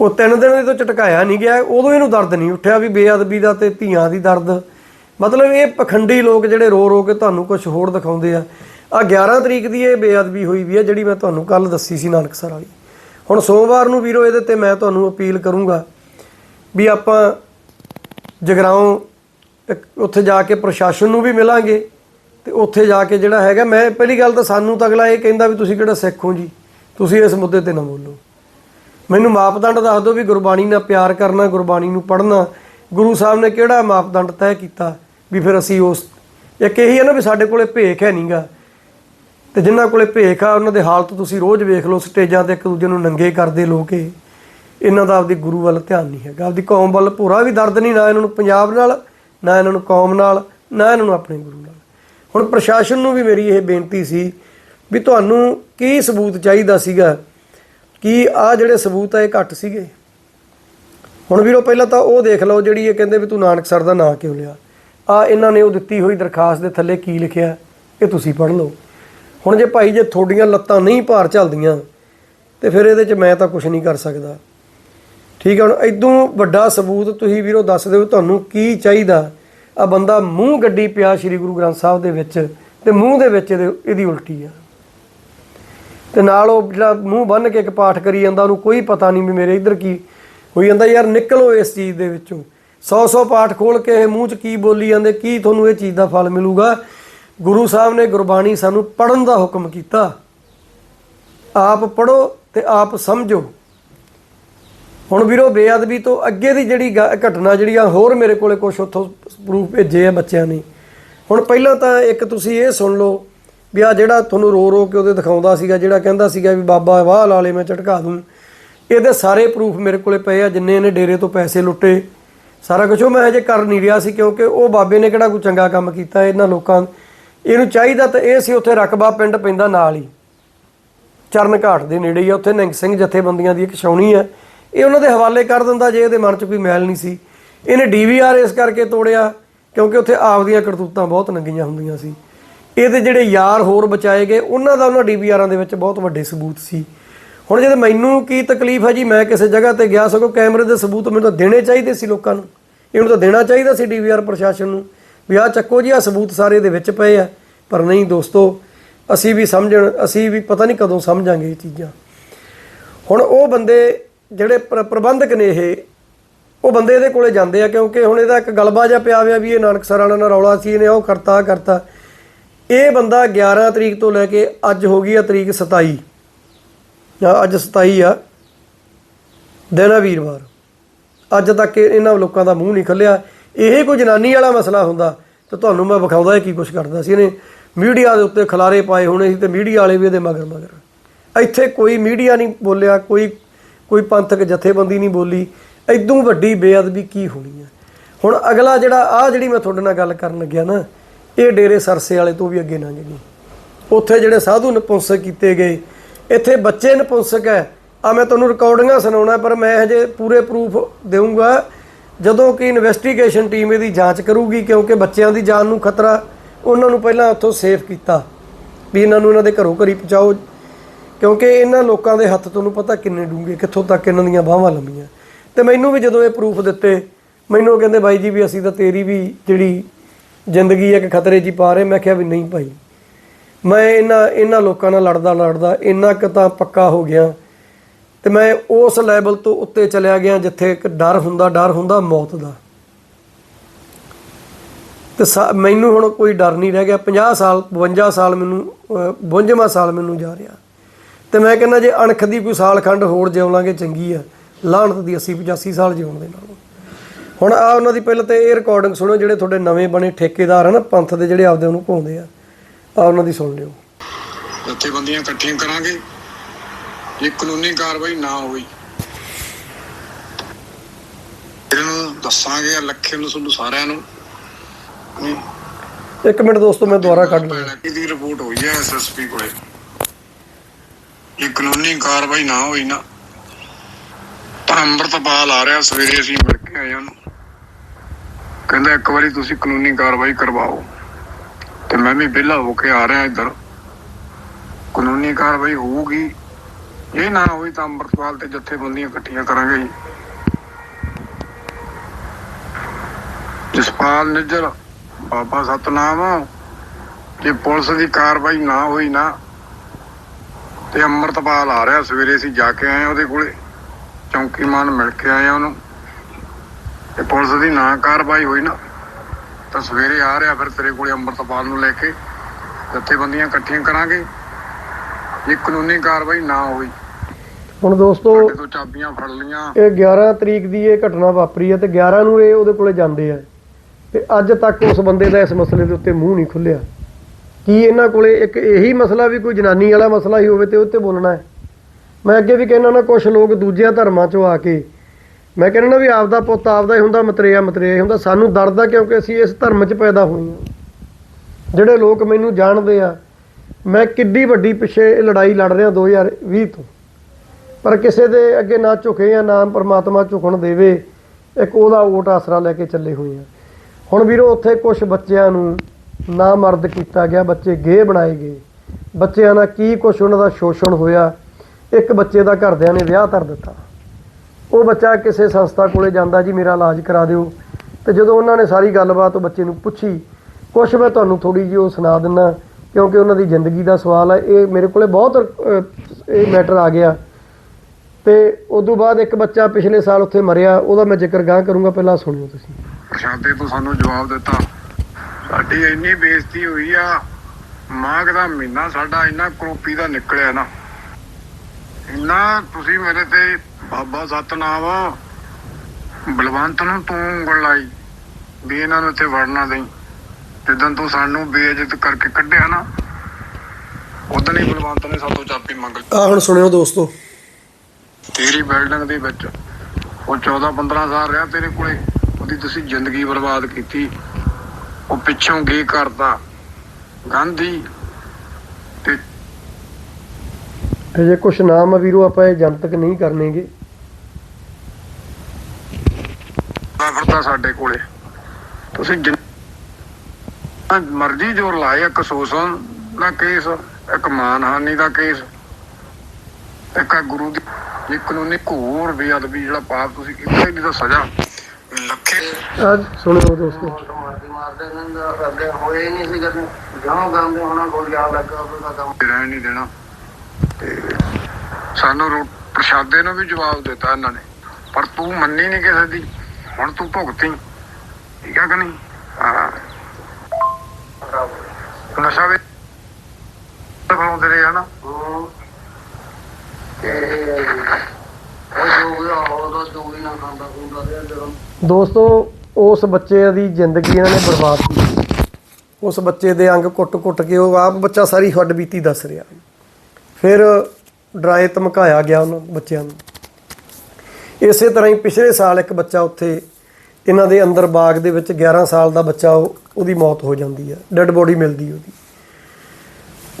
A: ਉਹ ਤਿੰਨ ਦਿਨ ਦੇ ਤੋਂ ਝਟਕਾਇਆ ਨਹੀਂ ਗਿਆ, ਉਦੋਂ ਇਹਨੂੰ ਦਰਦ ਨਹੀਂ ਉੱਠਿਆ ਵੀ ਬੇਅਦਬੀ ਦਾ ਤੇ ਧੀਆਂ ਦੀ ਦਰਦ। ਮਤਲਬ ਇਹ ਪਖੰਡੀ ਲੋਕ ਜਿਹੜੇ ਰੋ ਰੋ ਕੇ ਤੁਹਾਨੂੰ ਕੁਝ ਹੋਰ ਦਿਖਾਉਂਦੇ ਆ। ਆ 11 ਤਰੀਕ ਦੀ ਇਹ ਬੇਅਦਬੀ ਹੋਈ ਵੀ ਆ, ਜਿਹੜੀ ਮੈਂ ਤੁਹਾਨੂੰ ਕੱਲ ਦੱਸੀ ਸੀ ਨਾਨਕਸਰ ਵਾਲੀ। ਹੁਣ ਸੋਮਵਾਰ ਨੂੰ ਵੀਰੋ, ਇਹਦੇ ਤੇ ਮੈਂ ਤੁਹਾਨੂੰ ਅਪੀਲ ਕਰੂੰਗਾ ਵੀ ਆਪਾਂ ਜਗਰਾਉਂ, ਇੱਕ ਉੱਥੇ ਜਾ ਕੇ ਪ੍ਰਸ਼ਾਸਨ ਨੂੰ ਵੀ ਮਿਲਾਂਗੇ ਤੇ ਉੱਥੇ ਜਾ ਕੇ ਜਿਹੜਾ ਹੈਗਾ, ਮੈਂ ਪਹਿਲੀ ਗੱਲ ਤਾਂ ਸਾਨੂੰ ਤਾਂ ਅਗਲਾ ਇਹ ਕਹਿੰਦਾ ਵੀ ਤੁਸੀਂ ਕਿਹੜਾ ਸਿੱਖ ਹੋ ਜੀ? ਤੁਸੀਂ ਇਸ ਮੁੱਦੇ ਤੇ ਨਾ ਬੋਲੋ। ਮੈਨੂੰ ਮਾਪਦੰਡ ਦੱਸ ਦਿਓ ਵੀ ਗੁਰਬਾਣੀ ਨਾਲ ਪਿਆਰ ਕਰਨਾ, ਗੁਰਬਾਣੀ ਨੂੰ ਪੜ੍ਹਨਾ। ਗੁਰੂ ਸਾਹਿਬ ਨੇ ਕਿਹੜਾ ਮਾਪਦੰਡ ਤੈਅ ਕੀਤਾ ਵੀ ਫਿਰ ਅਸੀਂ ਉਸ, ਇੱਕ ਇਹੀ ਹੈ ਨਾ ਵੀ ਸਾਡੇ ਕੋਲੇ ਭੇਖ ਹੈ ਨਹੀਂਗਾ ਤੇ ਜਿਨ੍ਹਾਂ ਕੋਲੇ ਭੇਖ ਆ, ਉਹਨਾਂ ਦੇ ਹਾਲਤ ਤੁਸੀਂ ਰੋਜ਼ ਵੇਖ ਲਓ, ਸਟੇਜਾਂ ਤੇ ਇੱਕ ਦੂਜੇ ਨੂੰ ਨੰਗੇ ਕਰਦੇ ਲੋਕ ਇਹ। ਇਹਨਾਂ ਦਾ ਆਪਦੀ ਗੁਰੂ ਵੱਲ ਧਿਆਨ ਨਹੀਂ ਹੈਗਾ। ਆਪਦੀ ਕੌਮ ਵੱਲ ਪੂਰਾ ਵੀ ਦਰਦ ਨਹੀਂ, ਨਾ ਇਹਨਾਂ ਨੂੰ ਪੰਜਾਬ ਨਾਲ, ਨਾ ਇਹਨਾਂ ਨੂੰ ਕੌਮ ਨਾਲ, ਨਾ ਇਹਨਾਂ ਨੂੰ ਆਪਣੇ ਗੁਰੂ ਨਾਲ। ਹੁਣ ਪ੍ਰਸ਼ਾਸਨ ਨੂੰ ਵੀ ਮੇਰੀ ਇਹ ਬੇਨਤੀ ਸੀ ਵੀ ਤੁਹਾਨੂੰ ਕੀ ਸਬੂਤ ਚਾਹੀਦਾ ਸੀਗਾ ਕਿ ਆ ਜਿਹੜੇ ਸਬੂਤ ਆ, ਇਹ ਘੱਟ ਸੀਗੇ? ਹੁਣ ਵੀਰੋ, ਪਹਿਲਾਂ ਤਾਂ ਉਹ ਦੇਖ ਲਓ ਜਿਹੜੀ ਇਹ ਕਹਿੰਦੇ ਵੀ ਤੂੰ ਨਾਨਕ ਨਾਨਕਸਰ ਦਾ ਨਾਂ ਕਿਉਂ ਲਿਆ। ਆ ਇਹਨਾਂ ਨੇ ਉਹ ਦਿੱਤੀ ਹੋਈ ਦਰਖਾਸਤ ਦੇ ਥੱਲੇ ਕੀ ਲਿਖਿਆ, ਇਹ ਤੁਸੀਂ ਪੜ੍ਹ ਲਓ। ਹੁਣ ਜੇ ਭਾਈ ਜੇ ਤੁਹਾਡੀਆਂ ਲੱਤਾਂ ਨਹੀਂ ਭਾਰ ਚੱਲਦੀਆਂ, ਤੇ ਫਿਰ ਇਹਦੇ 'ਚ ਮੈਂ ਤਾਂ ਕੁਝ ਨਹੀਂ ਕਰ ਸਕਦਾ। ਠੀਕ ਹੈ ਹੁਣ ਇਦੋਂ ਵੱਡਾ ਸਬੂਤ ਤੁਸੀਂ ਵੀਰੋ ਦੱਸ ਦਿਓ ਤੁਹਾਨੂੰ ਕੀ ਚਾਹੀਦਾ। ਆ ਬੰਦਾ ਮੂੰਹ ਗੱਡੀ ਪਿਆ ਸ੍ਰੀ ਗੁਰੂ ਗ੍ਰੰਥ ਸਾਹਿਬ ਦੇ ਵਿੱਚ ਤੇ ਮੂੰਹ ਦੇ ਵਿੱਚ ਇਹਦੇ ਇਹਦੀ ਉਲਟੀ ਆ। ਤੇ ਨਾਲ ਉਹ ਜਿਹੜਾ ਮੂੰਹ ਬੰਨ ਕੇ ਇੱਕ ਪਾਠ ਕਰੀ ਜਾਂਦਾ, ਉਹਨੂੰ ਕੋਈ ਪਤਾ ਨਹੀਂ ਵੀ ਮੇਰੇ ਇੱਧਰ ਕੀ ਹੋਈ ਜਾਂਦਾ। ਯਾਰ ਨਿਕਲੋ ਇਸ ਚੀਜ਼ ਦੇ ਵਿੱਚੋਂ। 100-100 ਪਾਠ ਖੋਲ ਕੇ ਇਹ ਮੂੰਹ 'ਚ ਕੀ ਬੋਲੀ ਜਾਂਦੇ, ਕੀ ਤੁਹਾਨੂੰ ਇਹ ਚੀਜ਼ ਦਾ ਫਲ ਮਿਲੂਗਾ? ਗੁਰੂ ਸਾਹਿਬ ਨੇ ਗੁਰਬਾਣੀ ਸਾਨੂੰ ਪੜਨ ਦਾ ਹੁਕਮ ਕੀਤਾ। ਆਪ ਪੜੋ ਤੇ ਆਪ ਸਮਝੋ। ਹੁਣ ਵੀਰੋ, ਬੇਅਦਬੀ ਤੋਂ ਅੱਗੇ ਦੀ ਜਿਹੜੀ ਗ- ਘਟਨਾ ਜਿਹੜੀ ਆ, ਹੋਰ ਮੇਰੇ ਕੋਲੇ ਕੁਝ ਉੱਥੋਂ ਪ੍ਰੂਫ ਭੇਜੇ ਆ ਬੱਚਿਆਂ ਨੇ। ਹੁਣ ਪਹਿਲਾਂ ਤਾਂ ਇੱਕ ਤੁਸੀਂ ਇਹ ਸੁਣ ਲਓ ਵੀ ਆ ਜਿਹੜਾ ਤੁਹਾਨੂੰ ਰੋ ਰੋ ਕੇ ਉਹਦੇ ਦਿਖਾਉਂਦਾ ਸੀਗਾ, ਜਿਹੜਾ ਕਹਿੰਦਾ ਸੀਗਾ ਵੀ ਬਾਬਾ ਵਾਹ ਲਾਲੇ ਮੈਂ ਝਟਕਾ ਦੂੰ। ਇਹਦੇ ਸਾਰੇ ਪ੍ਰੂਫ ਮੇਰੇ ਕੋਲੇ ਪਏ ਆ, ਜਿੰਨੇ ਇਹਨੇ ਡੇਰੇ ਤੋਂ ਪੈਸੇ ਲੁੱਟੇ। ਸਾਰਾ ਕੁਝ ਉਹ ਮੈਂ ਹਜੇ ਕਰ ਨਹੀਂ ਰਿਹਾ ਸੀ, ਕਿਉਂਕਿ ਉਹ ਬਾਬੇ ਨੇ ਕਿਹੜਾ ਕੋਈ ਚੰਗਾ ਕੰਮ ਕੀਤਾ, ਇਹਨਾਂ ਲੋਕਾਂ ਇਹਨੂੰ ਚਾਹੀਦਾ ਤਾਂ ਇਹ ਸੀ ਉੱਥੇ ਰਕਬਾ ਪਿੰਡ ਪੈਂਦਾ ਨਾਲ ਹੀ। ਚਰਨ ਘਾਟ ਦੇ ਨੇੜੇ ਹੀ ਆ, ਉੱਥੇ ਨਿੰਗ ਸਿੰਘ ਜਥੇਬੰਦੀਆਂ ਦੀ ਇੱਕ ਛਾਉਣੀ ਹੈ ਇਹ ਉਹਨਾਂ ਦੇ ਹਵਾਲੇ ਕਰ ਦਿੰਦਾ ਜੇ ਇਹਦੇ ਮਨ 'ਚ ਕੋਈ ਮੈਲ ਨਹੀਂ ਸੀ। ਇਹਨੇ ਡੀਵੀਆਰ ਇਸ ਕਰਕੇ ਤੋੜਿਆ ਕਿਉਂਕਿ ਉੱਥੇ ਆਪਦੀਆਂ ਕਰਤੂਤਾਂ ਬਹੁਤ ਨੰਗੀਆਂ ਹੁੰਦੀਆਂ ਸੀ। ਇਹਦੇ ਜਿਹੜੇ ਯਾਰ ਹੋਰ ਬਚਾਏ ਗਏ, ਉਹਨਾਂ ਦਾ ਉਹਨਾਂ ਡੀਵੀਆਰਾਂ ਦੇ ਵਿੱਚ ਬਹੁਤ ਵੱਡੇ ਸਬੂਤ ਸੀ। ਹੁਣ ਜਦ ਮੈਨੂੰ ਕੀ ਤਕਲੀਫ ਹੈ ਜੀ, ਮੈਂ ਕਿਸੇ ਜਗ੍ਹਾ ਤੇ ਗਿਆ ਸਗੋਂ ਕੈਮਰੇ ਦੇ ਸਬੂਤ ਮੈਨੂੰ ਤਾਂ ਦੇਣੇ ਚਾਹੀਦੇ ਸੀ ਲੋਕਾਂ ਨੂੰ। ਇਹਨੂੰ ਤਾਂ ਦੇਣਾ ਚਾਹੀਦਾ ਸੀ ਡੀਵੀਆਰ ਪ੍ਰਸ਼ਾਸਨ ਨੂੰ ਵੀ ਆਹ ਚੱਕੋ ਜੀ ਆ ਸਬੂਤ ਸਾਰੇ ਇਹਦੇ ਵਿੱਚ ਪਏ ਆ। ਪਰ ਨਹੀਂ ਦੋਸਤੋ, ਅਸੀਂ ਵੀ ਸਮਝਣ, ਅਸੀਂ ਵੀ ਪਤਾ ਨਹੀਂ ਕਦੋਂ ਸਮਝਾਂਗੇ ਇਹ ਚੀਜ਼ਾਂ। ਹੁਣ ਉਹ ਬੰਦੇ ਜਿਹੜੇ ਪ੍ਰ- ਪ੍ਰਬੰਧਕ ਨੇ ਇਹ, ਉਹ ਬੰਦੇ ਇਹਦੇ ਕੋਲੇ ਜਾਂਦੇ ਆ ਕਿਉਂਕਿ ਹੁਣ ਇਹਦਾ ਇੱਕ ਗਲਬਾ ਜਿਹਾ ਪਿਆ ਹੋਇਆ ਵੀ ਇਹ ਨਾਨਕਸਰ ਵਾਲਾ ਨਾਲ ਰੌਲਾ ਸੀ, ਇਹਨੇ ਉਹ ਕਰਤਾ ਕਰਤਾ। ਇਹ ਬੰਦਾ 11 ਤਰੀਕ ਤੋਂ ਲੈ ਕੇ ਅੱਜ ਹੋ ਗਈ ਆ ਤਰੀਕ 27 ਜਾਂ ਅੱਜ 27 ਆ। ਦਿਨ ਆ ਵੀਰਵਾਰ। ਅੱਜ ਤੱਕ ਇਹਨਾਂ ਲੋਕਾਂ ਦਾ ਮੂੰਹ ਨਹੀਂ ਖੱਲਿਆ। ਇਹ ਕੋਈ ਜਨਾਨੀ ਵਾਲਾ ਮਸਲਾ ਹੁੰਦਾ ਤਾਂ ਤੁਹਾਨੂੰ ਮੈਂ ਵਿਖਾਉਂਦਾ ਇਹ ਕੀ ਕੁਝ ਕਰਦਾ ਸੀ। ਇਹਨੇ ਮੀਡੀਆ ਦੇ ਉੱਤੇ ਖਲਾਰੇ ਪਾਏ ਹੋਣੇ ਸੀ ਤੇ ਮੀਡੀਆ ਵਾਲੇ ਵੀ ਇਹਦੇ ਮਗਰ ਮਗਰ ਇੱਥੇ ਕੋਈ ਮੀਡੀਆ ਨਹੀਂ ਬੋਲਿਆ, ਕੋਈ ਕੋਈ ਪੰਥਕ ਜਥੇਬੰਦੀ ਨਹੀਂ ਬੋਲੀ ਐਦੋਂ ਵੱਡੀ ਬੇਅਦਬੀ ਕੀ ਹੋਣੀ ਹੈ ਹੁਣ ਅਗਲਾ ਜਿਹੜਾ ਆ ਜਿਹੜੀ ਮੈਂ ਤੁਹਾਡੇ ਨਾਲ ਗੱਲ ਕਰਨ ਲੱਗਿਆ ਨਾ, ਇਹ ਡੇਰੇ ਸਰਸੇ ਵਾਲੇ ਤੋਂ ਵੀ ਅੱਗੇ ਨਾ ਗਈ ਉੱਥੇ ਜਿਹੜੇ ਸਾਧੂ ਨਪੁੰਸਕ ਕੀਤੇ ਗਏ, ਇੱਥੇ ਬੱਚੇ ਨਪੁੰਸਕ ਹੈ। ਆ ਮੈਂ ਤੁਹਾਨੂੰ ਰਿਕਾਰਡਿੰਗਾਂ ਸੁਣਾਉਣਾ, ਪਰ ਮੈਂ ਹਜੇ ਪੂਰੇ ਪ੍ਰੂਫ ਦੇਵਾਂਗਾ ਜਦੋਂ ਕਿ ਇਨਵੈਸਟੀਗੇਸ਼ਨ ਟੀਮ ਇਹਦੀ ਜਾਂਚ ਕਰੂਗੀ, ਕਿਉਂਕਿ ਬੱਚਿਆਂ ਦੀ ਜਾਨ ਨੂੰ ਖਤਰਾ ਉਹਨਾਂ ਨੂੰ ਪਹਿਲਾਂ ਉੱਥੋਂ ਸੇਫ ਕੀਤਾ, ਵੀ ਇਹਨਾਂ ਨੂੰ ਇਹਨਾਂ ਦੇ ਘਰੋਂ ਘਰੀ ਪਹੁੰਚਾਓ। ਕਿਉਂਕਿ ਇਹਨਾਂ ਲੋਕਾਂ ਦੇ ਹੱਥ ਤੁਹਾਨੂੰ ਪਤਾ ਕਿੰਨੇ ਡੂੰਘੇ ਕਿੱਥੋਂ ਤੱਕ ਇਹਨਾਂ ਦੀਆਂ ਬਾਹਾਂ ਲੰਮੀਆਂ। ਤੇ ਮੈਨੂੰ ਵੀ ਜਦੋਂ ਇਹ ਪ੍ਰੂਫ ਦਿੱਤੇ ਮੈਨੂੰ ਉਹ ਕਹਿੰਦੇ ਬਾਈ ਜੀ ਵੀ ਅਸੀਂ ਤਾਂ ਤੇਰੀ ਵੀ ਜਿਹੜੀ ਜ਼ਿੰਦਗੀ ਹੈ ਕਿ ਖਤਰੇ 'ਚ ਹੀ ਪਾ ਰਹੇ ਮੈਂ ਕਿਹਾ ਵੀ ਨਹੀਂ ਭਾਈ। ਮੈਂ ਇਹਨਾਂ ਇਹਨਾਂ ਲੋਕਾਂ ਨਾਲ ਲੜਦਾ ਲੜਦਾ ਇੰਨਾ ਕੁ ਤਾਂ ਪੱਕਾ ਹੋ ਗਿਆ। ਤੇ ਮੈਂ ਉਸ ਲੈਵਲ ਤੋਂ ਉੱਤੇ ਚਲਿਆ ਗਿਆ ਜਿੱਥੇ ਇੱਕ ਡਰ ਹੁੰਦਾ ਡਰ ਹੁੰਦਾ ਮੌਤ ਦਾ। ਤੇ ਸਾ- ਮੈਨੂੰ ਹੁਣ ਕੋਈ ਡਰ ਨਹੀਂ ਰਹਿ ਗਿਆ। 50 ਸਾਲ 52 ਸਾਲ ਮੈਨੂੰ ਅਹ, 52ਵਾਂ ਸਾਲ ਮੈਨੂੰ ਜਾ ਰਿਹਾ। ਤੇ ਮੈਂ ਕਹਿੰਦਾ ਜੇ ਅਣਖ ਦੀ ਕੋਈ ਸਾਲ ਖੰਡ ਹੋਰ ਜਿਉਲਾਂਗੇ ਚੰਗੀ ਆ। ਲਾਹਣਤ ਦੀ 80 85 ਸਾਲ ਜਿਉਣ ਦੇ ਨਾਲ ਹੁਣ ਆ ਉਹਨਾਂ ਦੀ ਪਹਿਲਾਂ ਤੇ ਇਹ ਰਿਕਾਰਡਿੰਗ ਸੁਣੋ ਜਿਹੜੇ ਤੁਹਾਡੇ ਨਵੇਂ ਬਣੇ ਠੇਕੇਦਾਰ ਹਨ ਪੰਥ ਦੇ ਜਿਹੜੇ ਆਪਦੇ ਉਹਨੂੰ ਘਾਉਂਦੇ ਆ। ਆ ਉਹਨਾਂ ਦੀ ਸੁਣ ਲਿਓ।
B: ਜਥੇਬੰਦੀਆਂ ਇਕੱਠੀਆਂ ਕਰਾਂਗੇ ਜੇ ਕਾਨੂੰਨੀ ਕਾਰਵਾਈ ਨਾ ਹੋਈ। ਇਹਨਾਂ ਦੱਸਾਂਗੇ ਆ ਲੱਖੇ ਨੂੰ ਤੁਹਾਨੂੰ ਸਾਰਿਆਂ ਨੂੰ।
A: ਇੱਕ ਮਿੰਟ ਦੋਸਤੋ ਮੈਂ ਦੁਬਾਰਾ ਕੱਢ ਲਿਆ
B: ਪੈਣਾ ਦੀ ਰਿਪੋਰਟ ਹੋਈ ਹੈ ਐਸਐਸਪੀ ਕੋਲੇ। ਜੇ ਕਾਨੂੰਨੀ ਕਾਰਵਾਈ ਨਾ ਹੋਈ ਨਾ। ਤਾਂ ਅੰਮ੍ਰਿਤਪਾਲ ਆ ਰਿਹਾ, ਸਵੇਰੇ ਅਸੀਂ ਮਿਲ ਕੇ ਆਏ ਉਹਨੂੰ। ਕਹਿੰਦਾ, ਇੱਕ ਵਾਰੀ ਤੁਸੀਂ ਕਾਨੂੰਨੀ ਕਾਰਵਾਈ ਕਰਵਾਓ। ਤੇ ਮੈਂ ਵੀ ਵਿਹਲਾ ਹੋ ਕੇ ਆ ਰਿਹਾ ਇੱਧਰ। ਕਾਨੂੰਨੀ ਕਾਰਵਾਈ ਹੋਊਗੀ। ਇਹ ਨਾ ਹੋਈ ਤਾਂ ਅੰਮ੍ਰਿਤਪਾਲ ਤੇ ਜਥੇਬੰਦੀਆਂ ਇਕੱਠੀਆਂ ਕਰਾਂਗੇ ਜੀ। ਜਸਪਾਲ ਨਿੱਜਰ, ਬਾਬਾ ਸਤਨਾਮ, ਜੇ ਪੁਲਿਸ ਦੀ ਕਾਰਵਾਈ ਨਾ ਹੋਈ ਨਾ ਤੇ ਅੰਮ੍ਰਿਤਪਾਲ ਆ ਰਿਹਾ ਸਵੇਰੇ ਅਸੀਂ ਜਾ ਕੇ ਆਏ ਉਹਦੇ ਕੋਲੇ। ਚੌਂਕੀਮਾਨ ਮਿਲ ਕੇ ਆਏ ਉਹਨੂੰ। ਤੇ ਪੁਲਿਸ ਦੀ ਨਾ ਕਾਰਵਾਈ ਹੋਈ ਨਾ ਤਾਂ ਸਵੇਰੇ ਆ ਰਿਹਾ ਫਿਰ ਤੇਰੇ ਕੋਲੇ ਅੰਮ੍ਰਿਤਪਾਲ ਨੂੰ ਲੈ ਕੇ। ਜਥੇਬੰਦੀਆਂ ਇਕੱਠੀਆਂ ਕਰਾਂਗੇ। ਜੇ ਕਾਨੂੰਨੀ ਕਾਰਵਾਈ ਨਾ ਹੋਈ।
A: ਹੁਣ ਦੋਸਤੋ
B: ਤੋਂ ਚਾਬੀਆਂ ਫੜ ਲੀਆਂ
A: ਇਹ 11 ਤਰੀਕ ਦੀ ਇਹ ਘਟਨਾ ਵਾਪਰੀ ਹੈ ਤੇ 11 ਨੂੰ ਇਹ ਉਹਦੇ ਕੋਲੇ ਜਾਂਦੇ ਆ। ਤੇ ਅੱਜ ਤੱਕ ਉਸ ਬੰਦੇ ਦਾ ਇਸ ਮਸਲੇ ਦੇ ਉੱਤੇ ਮੂੰਹ ਨਹੀਂ ਖੁੱਲਿਆ। ਕੀ ਇਹਨਾਂ ਕੋਲੇ ਇੱਕ ਇਹੀ ਮਸਲਾ ਵੀ ਕੋਈ ਜਨਾਨੀ ਵਾਲਾ ਮਸਲਾ ਹੀ ਹੋਵੇ ਤੇ ਉਹ ਤੇ ਬੋਲਣਾ ਹੈ। ਮੈਂ ਅੱਗੇ ਵੀ ਕਹਿੰਦਾ ਨਾ ਕੁਝ ਲੋਕ ਦੂਜਿਆਂ ਧਰਮਾਂ ਚੋਂ ਆ ਕੇ, ਮੈਂ ਕਹਿੰਦਾ ਨਾ ਵੀ ਆਪਦਾ ਪੁੱਤ ਆਪਦਾ ਹੀ ਹੁੰਦਾ, ਮਤਰੇਆ ਮਤਰੇਆ ਹੀ ਹੁੰਦਾ, ਸਾਨੂੰ ਦਰਦ ਆ ਕਿਉਂਕਿ ਅਸੀਂ ਇਸ ਧਰਮ 'ਚ ਪੈਦਾ ਹੋਏ ਹਾਂ। ਜਿਹੜੇ ਲੋਕ ਮੈਨੂੰ ਜਾਣਦੇ ਆ, ਮੈਂ ਕਿੱਡੀ ਵੱਡੀ ਪਿੱਛੇ ਲੜਾਈ ਲੜ ਰਿਹਾ 2020 ਤੋਂ। ਪਰ ਕਿਸੇ ਦੇ ਅੱਗੇ ਨਾ ਝੁਕੇ ਆ ਨਾ ਪਰਮਾਤਮਾ ਝੁਕਣ ਦੇਵੇ, ਇੱਕ ਉਹਦਾ ਓਟ ਆਸਰਾ ਲੈ ਕੇ ਚੱਲੇ ਹੋਏ ਆ। ਹੁਣ ਵੀਰੋ, ਉੱਥੇ ਕੁਝ ਬੱਚਿਆਂ ਨੂੰ ਨਾ ਮਰਦ ਕੀਤਾ ਗਿਆ, ਬੱਚੇ ਗੇ ਬਣਾਏ ਗਏ। ਬੱਚਿਆਂ ਨਾਲ ਕੀ ਕੁਛ ਉਹਨਾਂ ਦਾ ਸ਼ੋਸ਼ਣ ਹੋਇਆ, ਇੱਕ ਬੱਚੇ ਦਾ ਘਰਦਿਆਂ ਨੇ ਵਿਆਹ ਕਰ ਦਿੱਤਾ। ਉਹ ਬੱਚਾ ਕਿਸੇ ਸੰਸਥਾ ਕੋਲੇ ਜਾਂਦਾ, ਜੀ, ਮੇਰਾ ਇਲਾਜ ਕਰਾ ਦਿਓ। ਤੇ ਜਦੋਂ ਉਹਨਾਂ ਨੇ ਸਾਰੀ ਗੱਲਬਾਤ ਉਹ ਬੱਚੇ ਨੂੰ ਪੁੱਛੀ, ਕੁਛ ਮੈਂ ਤੁਹਾਨੂੰ ਥੋੜੀ ਜਿਹੀ ਉਹ ਸੁਣਾ ਦਿੰਨਾ, ਕਿਉਂਕਿ ਉਹਨਾਂ ਦੀ ਜ਼ਿੰਦਗੀ ਦਾ ਸਵਾਲ ਹੈ ਇਹ ਮੇਰੇ ਕੋਲੇ ਬਹੁਤ ਇਹ ਮੈਟਰ ਆ ਗਿਆ। ਤੇ ਤੋਂ ਬਾਅਦ ਇੱਕ ਬੱਚਾ ਪਿਛਲੇ ਸਾਲ ਉੱਥੇ ਮਰਿਆ, ਉਹਦਾ ਮੈਂ ਜ਼ਿਕਰ ਗਾਂ ਕਰੂੰਗਾ, ਪਹਿਲਾਂ ਸੁਣਿਓ ਤੁਸੀਂ।
B: ਪ੍ਰਸ਼ਾਦੇ ਤੋਂ ਸਾਨੂੰ ਜਵਾਬ ਦਿੱਤਾ। ਸਾਡੀ ਇੰਨੀ ਬੇਇੱਜ਼ਤੀ ਹੋਈ ਆ ਮਾਘ ਦਾ ਮਹੀਨਾ ਸਾਡਾ ਇੰਨਾ ਕਰੋਪੀ ਦਾ ਨਿਕਲਿਆ ਨਾ। ਇੰਨਾ ਤੁਸੀਂ ਮੇਰੇ ਤੇ ਬਾਬਾ ਸਤਨਾਮ ਬਲਵੰਤ ਨੂੰ ਤੂੰ ਉਂਗਲ ਲਾਈ ਵੀ ਇਹਨਾਂ ਨੂੰ ਇੱਥੇ ਵੜਨਾ ਨਹੀਂ ਜਿੱਦਣ ਤੂੰ ਸਾਨੂੰ ਬੇਇੱਜ਼ਤ ਕਰਕੇ ਕੱਢਿਆ ਨਾ ਉਦੋਂ ਹੀ ਬਲਵੰਤ ਨੇ ਸਾਤੋਂ ਚਾਬੀ ਮੰਗ ਲਈ।
A: ਆ ਹੁਣ ਸੁਣਿਓ ਦੋਸਤੋ।
B: ਤੇਰੀ ਬਿਲਡਿੰਗ ਦੇ ਵਿੱਚ ਉਹ 14 15 ਸਾਲ ਰਿਹਾ ਤੇਰੇ ਕੋਲੇ ਉਹਦੀ ਤੁਸੀਂ ਜ਼ਿੰਦਗੀ ਬਰਬਾਦ ਕੀਤੀ। ਉਹ ਪਿੱਛੋਂ ਕੀ ਕਰਦਾ? ਗਾਂਧੀ ਤੇ
A: ਜੇ ਕੁਝ ਨਾਮ ਆ ਵੀਰੋ ਆਪਾਂ ਇਹ ਜਨਤਕ ਨਹੀਂ ਕਰਨੇਗੇ।
B: ਫਿਰਦਾ ਸਾਡੇ ਕੋਲੇ। ਤੁਸੀਂ ਜਿੰਨਾ ਮਰਜ਼ੀ ਜ਼ੋਰ ਲਾਏ ਇੱਕ ਸ਼ੋਸ਼ਣ ਦਾ ਕੇਸ ਇੱਕ ਮਾਨਹਾਨੀ ਦਾ ਕੇਸ ਇੱਕ ਗੁਰੂ ਦੀ ਇਹ ਕਾਨੂੰਨੀ ਘੋਰ ਬੇਅਦਬੀ ਜਿਹੜਾ ਪਾਪ ਤੁਸੀਂ ਕੀਤਾ ਇਹਦੀ ਤਾਂ ਸਜ਼ਾ।
A: ਆ ਸੁਣਿਓ ਦੋਸਤੋ।
B: ਰਹਿਣ ਨਹੀਂ ਦੇਣਾ। ਤੇ ਸਾਨੂੰ ਰੋ- ਪ੍ਰਸ਼ਾਦੇ ਨੂੰ ਵੀ ਜਵਾਬ ਦਿੱਤਾ ਇਹਨਾਂ ਨੇ। ਪਰ ਤੂੰ ਮੰਨੀ ਨਹੀਂ ਕਿਸੇ ਦੀ। ਹੁਣ ਤੂੰ ਭੁਗਤੀ। ਠੀਕ ਆ ਕਿ ਨਹੀਂ? ਹਾਂ। ਨਸ਼ਾ ਵੀ ਬਣਾਉਂਦੇ ਰਹੇ ਹਨਾ।
C: ਤੇ ਉਹ ਜੋ ਵੀ ਉਹਦਾ ਜੋ ਵੀ ਨਾ ਖਾਂਦਾ ਖੁੰਦਾ ਰਿਹਾ ਜਦੋਂ
A: ਦੋਸਤੋ, ਉਸ ਬੱਚੇ ਦੀ ਜ਼ਿੰਦਗੀ ਇਹਨਾਂ ਨੇ ਬਰਬਾਦ ਕੀਤੀ। ਉਸ ਬੱਚੇ ਦੇ ਅੰਗ ਕੁੱਟ-ਕੁੱਟ ਕੇ ਉਹ ਆਪ ਬੱਚਾ ਸਾਰੀ ਹੱਡ ਬੀਤੀ ਦੱਸ ਰਿਹਾ। ਫਿਰ ਡਰਾਏ ਧਮਕਾਇਆ ਗਿਆ ਉਹਨਾਂ ਬੱਚਿਆਂ ਨੂੰ। ਇਸੇ ਤਰ੍ਹਾਂ ਹੀ ਪਿਛਲੇ ਸਾਲ ਇੱਕ ਬੱਚਾ ਉੱਥੇ ਇਹਨਾਂ ਦੇ ਅੰਦਰ ਬਾਗ ਦੇ ਵਿੱਚ 11 ਸਾਲ ਦਾ ਬੱਚਾ ਉਹ- ਉਹਦੀ ਮੌਤ ਹੋ ਜਾਂਦੀ ਹੈ। ਡੈੱਡ ਬੋਡੀ ਮਿਲਦੀ ਉਹਦੀ।